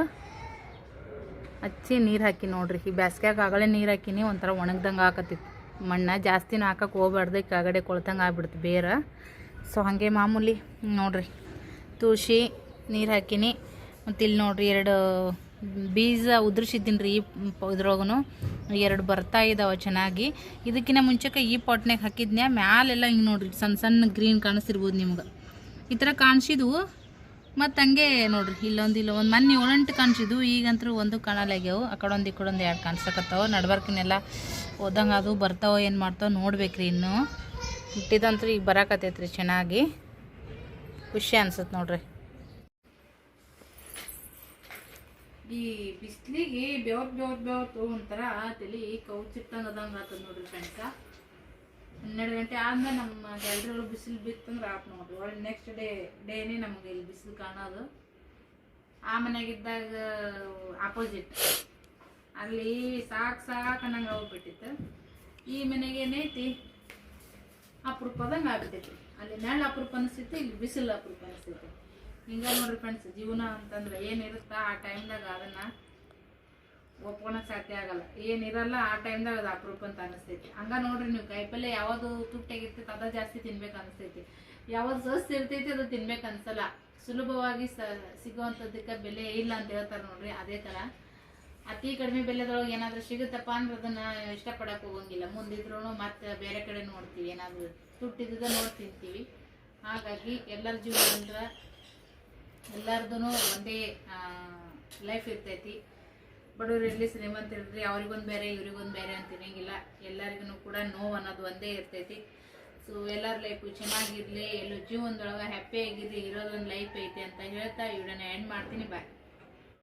ಹಚ್ಚಿ ನೀರು ಹಾಕಿ ನೋಡ್ರಿ. ಈ ಬ್ಯಾಸ್ಗ್ಯಾಗ ಆಗಲೇ ನೀರು ಹಾಕಿನಿ, ಒಂಥರ ಒಣಗ್ದಂಗೆ ಹಾಕತ್ತಿತ್ತು ಮಣ್ಣು ಜಾಸ್ತಿನೂ ಹಾಕಕ್ಕೆ ಹೋಗ್ಬಾರ್ದು ಕೆಳಗಡೆ ಕೊಳ್ತಂಗೆ ಆಗ್ಬಿಡ್ತು ಬೇರೆ. ಸೊ ಹಾಗೆ ಮಾಮೂಲಿ ನೋಡ್ರಿ. ತುಳಸಿ ನೀರು ಹಾಕಿನಿ. ಮತ್ತು ಇಲ್ಲಿ ನೋಡ್ರಿ ಎರಡು ಬೀಜ ಉದುರಿಸಿದ್ದೀನಿ ರೀ ಈ ಇದ್ರೊಳಗೂ ಎರಡು ಬರ್ತಾ ಇದ್ದಾವೆ ಚೆನ್ನಾಗಿ. ಇದಕ್ಕಿಂತ ಮುಂಚೆಗೆ ಈ ಪಾಟ್ನಾಗ ಹಾಕಿದ್ನ್ಯಾ. ಮ್ಯಾಲೆಲ್ಲ ಹಿಂಗೆ ನೋಡ್ರಿ ಸಣ್ಣ ಸಣ್ಣ ಗ್ರೀನ್ ಕಾಣಿಸ್ತಿರ್ಬೋದು ನಿಮ್ಗೆ. ಈ ಥರ ಕಾಣಿಸಿದ್ವು ಮತ್ತು ಹಂಗೆ ನೋಡ್ರಿ, ಇಲ್ಲೊಂದು ಇಲ್ಲ, ಒಂದು ಮೊನ್ನೆ ಏಳೆಂಟು ಕಾಣಿಸಿದ್ವು ಈಗಂತೂ ಒಂದು ಕಾಣಲಾಗ್ಯಾವು ಆ ಕಡೆ ಒಂದು ಈ ಕಡೆ ಒಂದು ಎರಡು ಕಾಣಿಸಕತ್ತಾವೆ. ನಡ್ಬಾರ್ಕಿನೆಲ್ಲ ಓದಂಗೆ ಅದು ಬರ್ತಾವ, ಏನು ಮಾಡ್ತಾವ ನೋಡ್ಬೇಕ್ರಿ ಇನ್ನೂ. ಹುಟ್ಟಿದಂತೂ ಈಗ ಬರಾಕತ್ತೈತ್ರಿ ಚೆನ್ನಾಗಿ. ಖುಷಿ ಅನ್ಸುತ್ತೆ ನೋಡ್ರಿ. ಈ ಬಿಸಿಲಿಗೆ ಬೆವತ್ ಬೆವತ್ ಬೆವತ್ತು ಒಂಥರ ತಲೆ ಕೌಚಿಟ್ಟಂಗೆ ಅದಂಗೆ ಆಗ್ತದೆ ನೋಡ್ರಿ ಫ್ರೆಂಡ್ಸ ಹನ್ನೆರಡು ಗಂಟೆ ಆದ್ಮೇಲೆ ನಮ್ಮ ಒಳಗೆ ಬಿಸಿಲು ಬಿತ್ತಂದ್ರೆ ಆಪ್ ನೋಡ್ರಿ. ಒಳ್ಳೆ ನೆಕ್ಸ್ಟ್ ಡೇ ಡೇನೇ ನಮ್ಗೆ ಇಲ್ಲಿ ಬಿಸಿಲು ಕಾಣೋದು. ಆ ಮನೆಯಾಗಿದ್ದಾಗ ಆಪೋಸಿಟ್ ಅಲ್ಲಿ ಸಾಕು ಸಾಕು ಅನ್ನಂಗೆ ಹೋಗ್ಬಿಟ್ಟಿತ್ತು ಈ ಮನೆಗೆ ಏನೈತಿ? ಅಪರೂಪದಂಗೆ ಆಗ್ಬಿಟ್ಟೈತಿ ಅಲ್ಲಿ ನೆಳ್ಳು ಅಪರೂಪ ಅನಿಸ್ತೈತಿ, ಇಲ್ಲಿ ಬಿಸಿಲು ಅಪರೂಪ ಅನಿಸ್ತೈತಿ. ಹಿಂಗ ನೋಡ್ರಿ ಫ್ರೆಂಡ್ಸ್ ಜೀವನ ಅಂತಂದ್ರೆ ಏನಿರುತ್ತಾ ಆ ಟೈಮ್ದಾಗ ಅದನ್ನ ಒಪ್ಕೊಳಕ್ ಸಾಧ್ಯ ಆಗಲ್ಲ. ಏನಿರಲ್ಲ ಆ ಟೈಮ್ದಾಗ ಅದು ಅಪರೂಪ ಅಂತ ಅನಿಸ್ತೈತಿ. ಹಂಗ ನೋಡ್ರಿ ನೀವು ಕಾಯಿಪಲ್ಲೆ ಯಾವುದು ತುಟ್ಟಾಗಿರ್ತೈತೆ ಅದ ಜಾಸ್ತಿ ತಿನ್ಬೇಕು ಅನಿಸ್ತೈತಿ. ಯಾವ್ದು ಸಸ್ತ ಇರ್ತೈತಿ ಅದು ತಿನ್ಬೇಕು ಅನ್ಸಲ್ಲ. ಸುಲಭವಾಗಿ ಸ ಸಿಗುವಂಥದ್ದಕ್ಕೆ ಬೆಲೆ ಇಲ್ಲ ಅಂತ ಹೇಳ್ತಾರೆ ನೋಡ್ರಿ ಅದೇ ಥರ ಅತಿ ಕಡಿಮೆ ಬೆಲೆದೊಳಗೆ ಏನಾದರೂ ಸಿಗುತ್ತಪ್ಪ ಅಂದ್ರೆ ಅದನ್ನ ಇಷ್ಟಪಡಕ್ಕೆ ಹೋಗಂಗಿಲ್ಲ. ಮುಂದಿದ್ರು ಮತ್ತೆ ಬೇರೆ ಕಡೆ ನೋಡ್ತೀವಿ. ಏನಾದರೂ ತುಟ್ಟಿದ್ದ ನೋಡಿ ತಿಂತೀವಿ. ಹಾಗಾಗಿ ಎಲ್ಲರ ಜೀವನ ಅಂದ್ರೆ ಎಲ್ಲರದೂ ಒಂದೇ ಲೈಫ್ ಇರ್ತೈತಿ. ಬಡವ್ರು ಇರಲಿ ಶ್ರೀಮಂತ ಇರಲಿ, ಅವ್ರಿಗೊಂದು ಬೇರೆ, ಇವ್ರಿಗೊಂದು ಬೇರೆ ಅಂತ ಇರಂಗಿಲ್ಲ ಎಲ್ಲರಿಗೂ ಕೂಡ ನೋವು ಅನ್ನೋದು ಒಂದೇ ಇರ್ತೈತಿ. ಸೊ ಎಲ್ಲರ ಲೈಫು ಚೆನ್ನಾಗಿರಲಿ, ಎಲ್ಲೋ ಜೀವನದೊಳಗೆ ಹ್ಯಾಪಿಯಾಗಿರಲಿ ಇರೋದೊಂದು ಲೈಫ್ ಐತೆ ಅಂತ ಹೇಳ್ತಾ ಇವಳನ್ನ ಎಂಡ್ ಮಾಡ್ತೀನಿ. ಬಾಯ್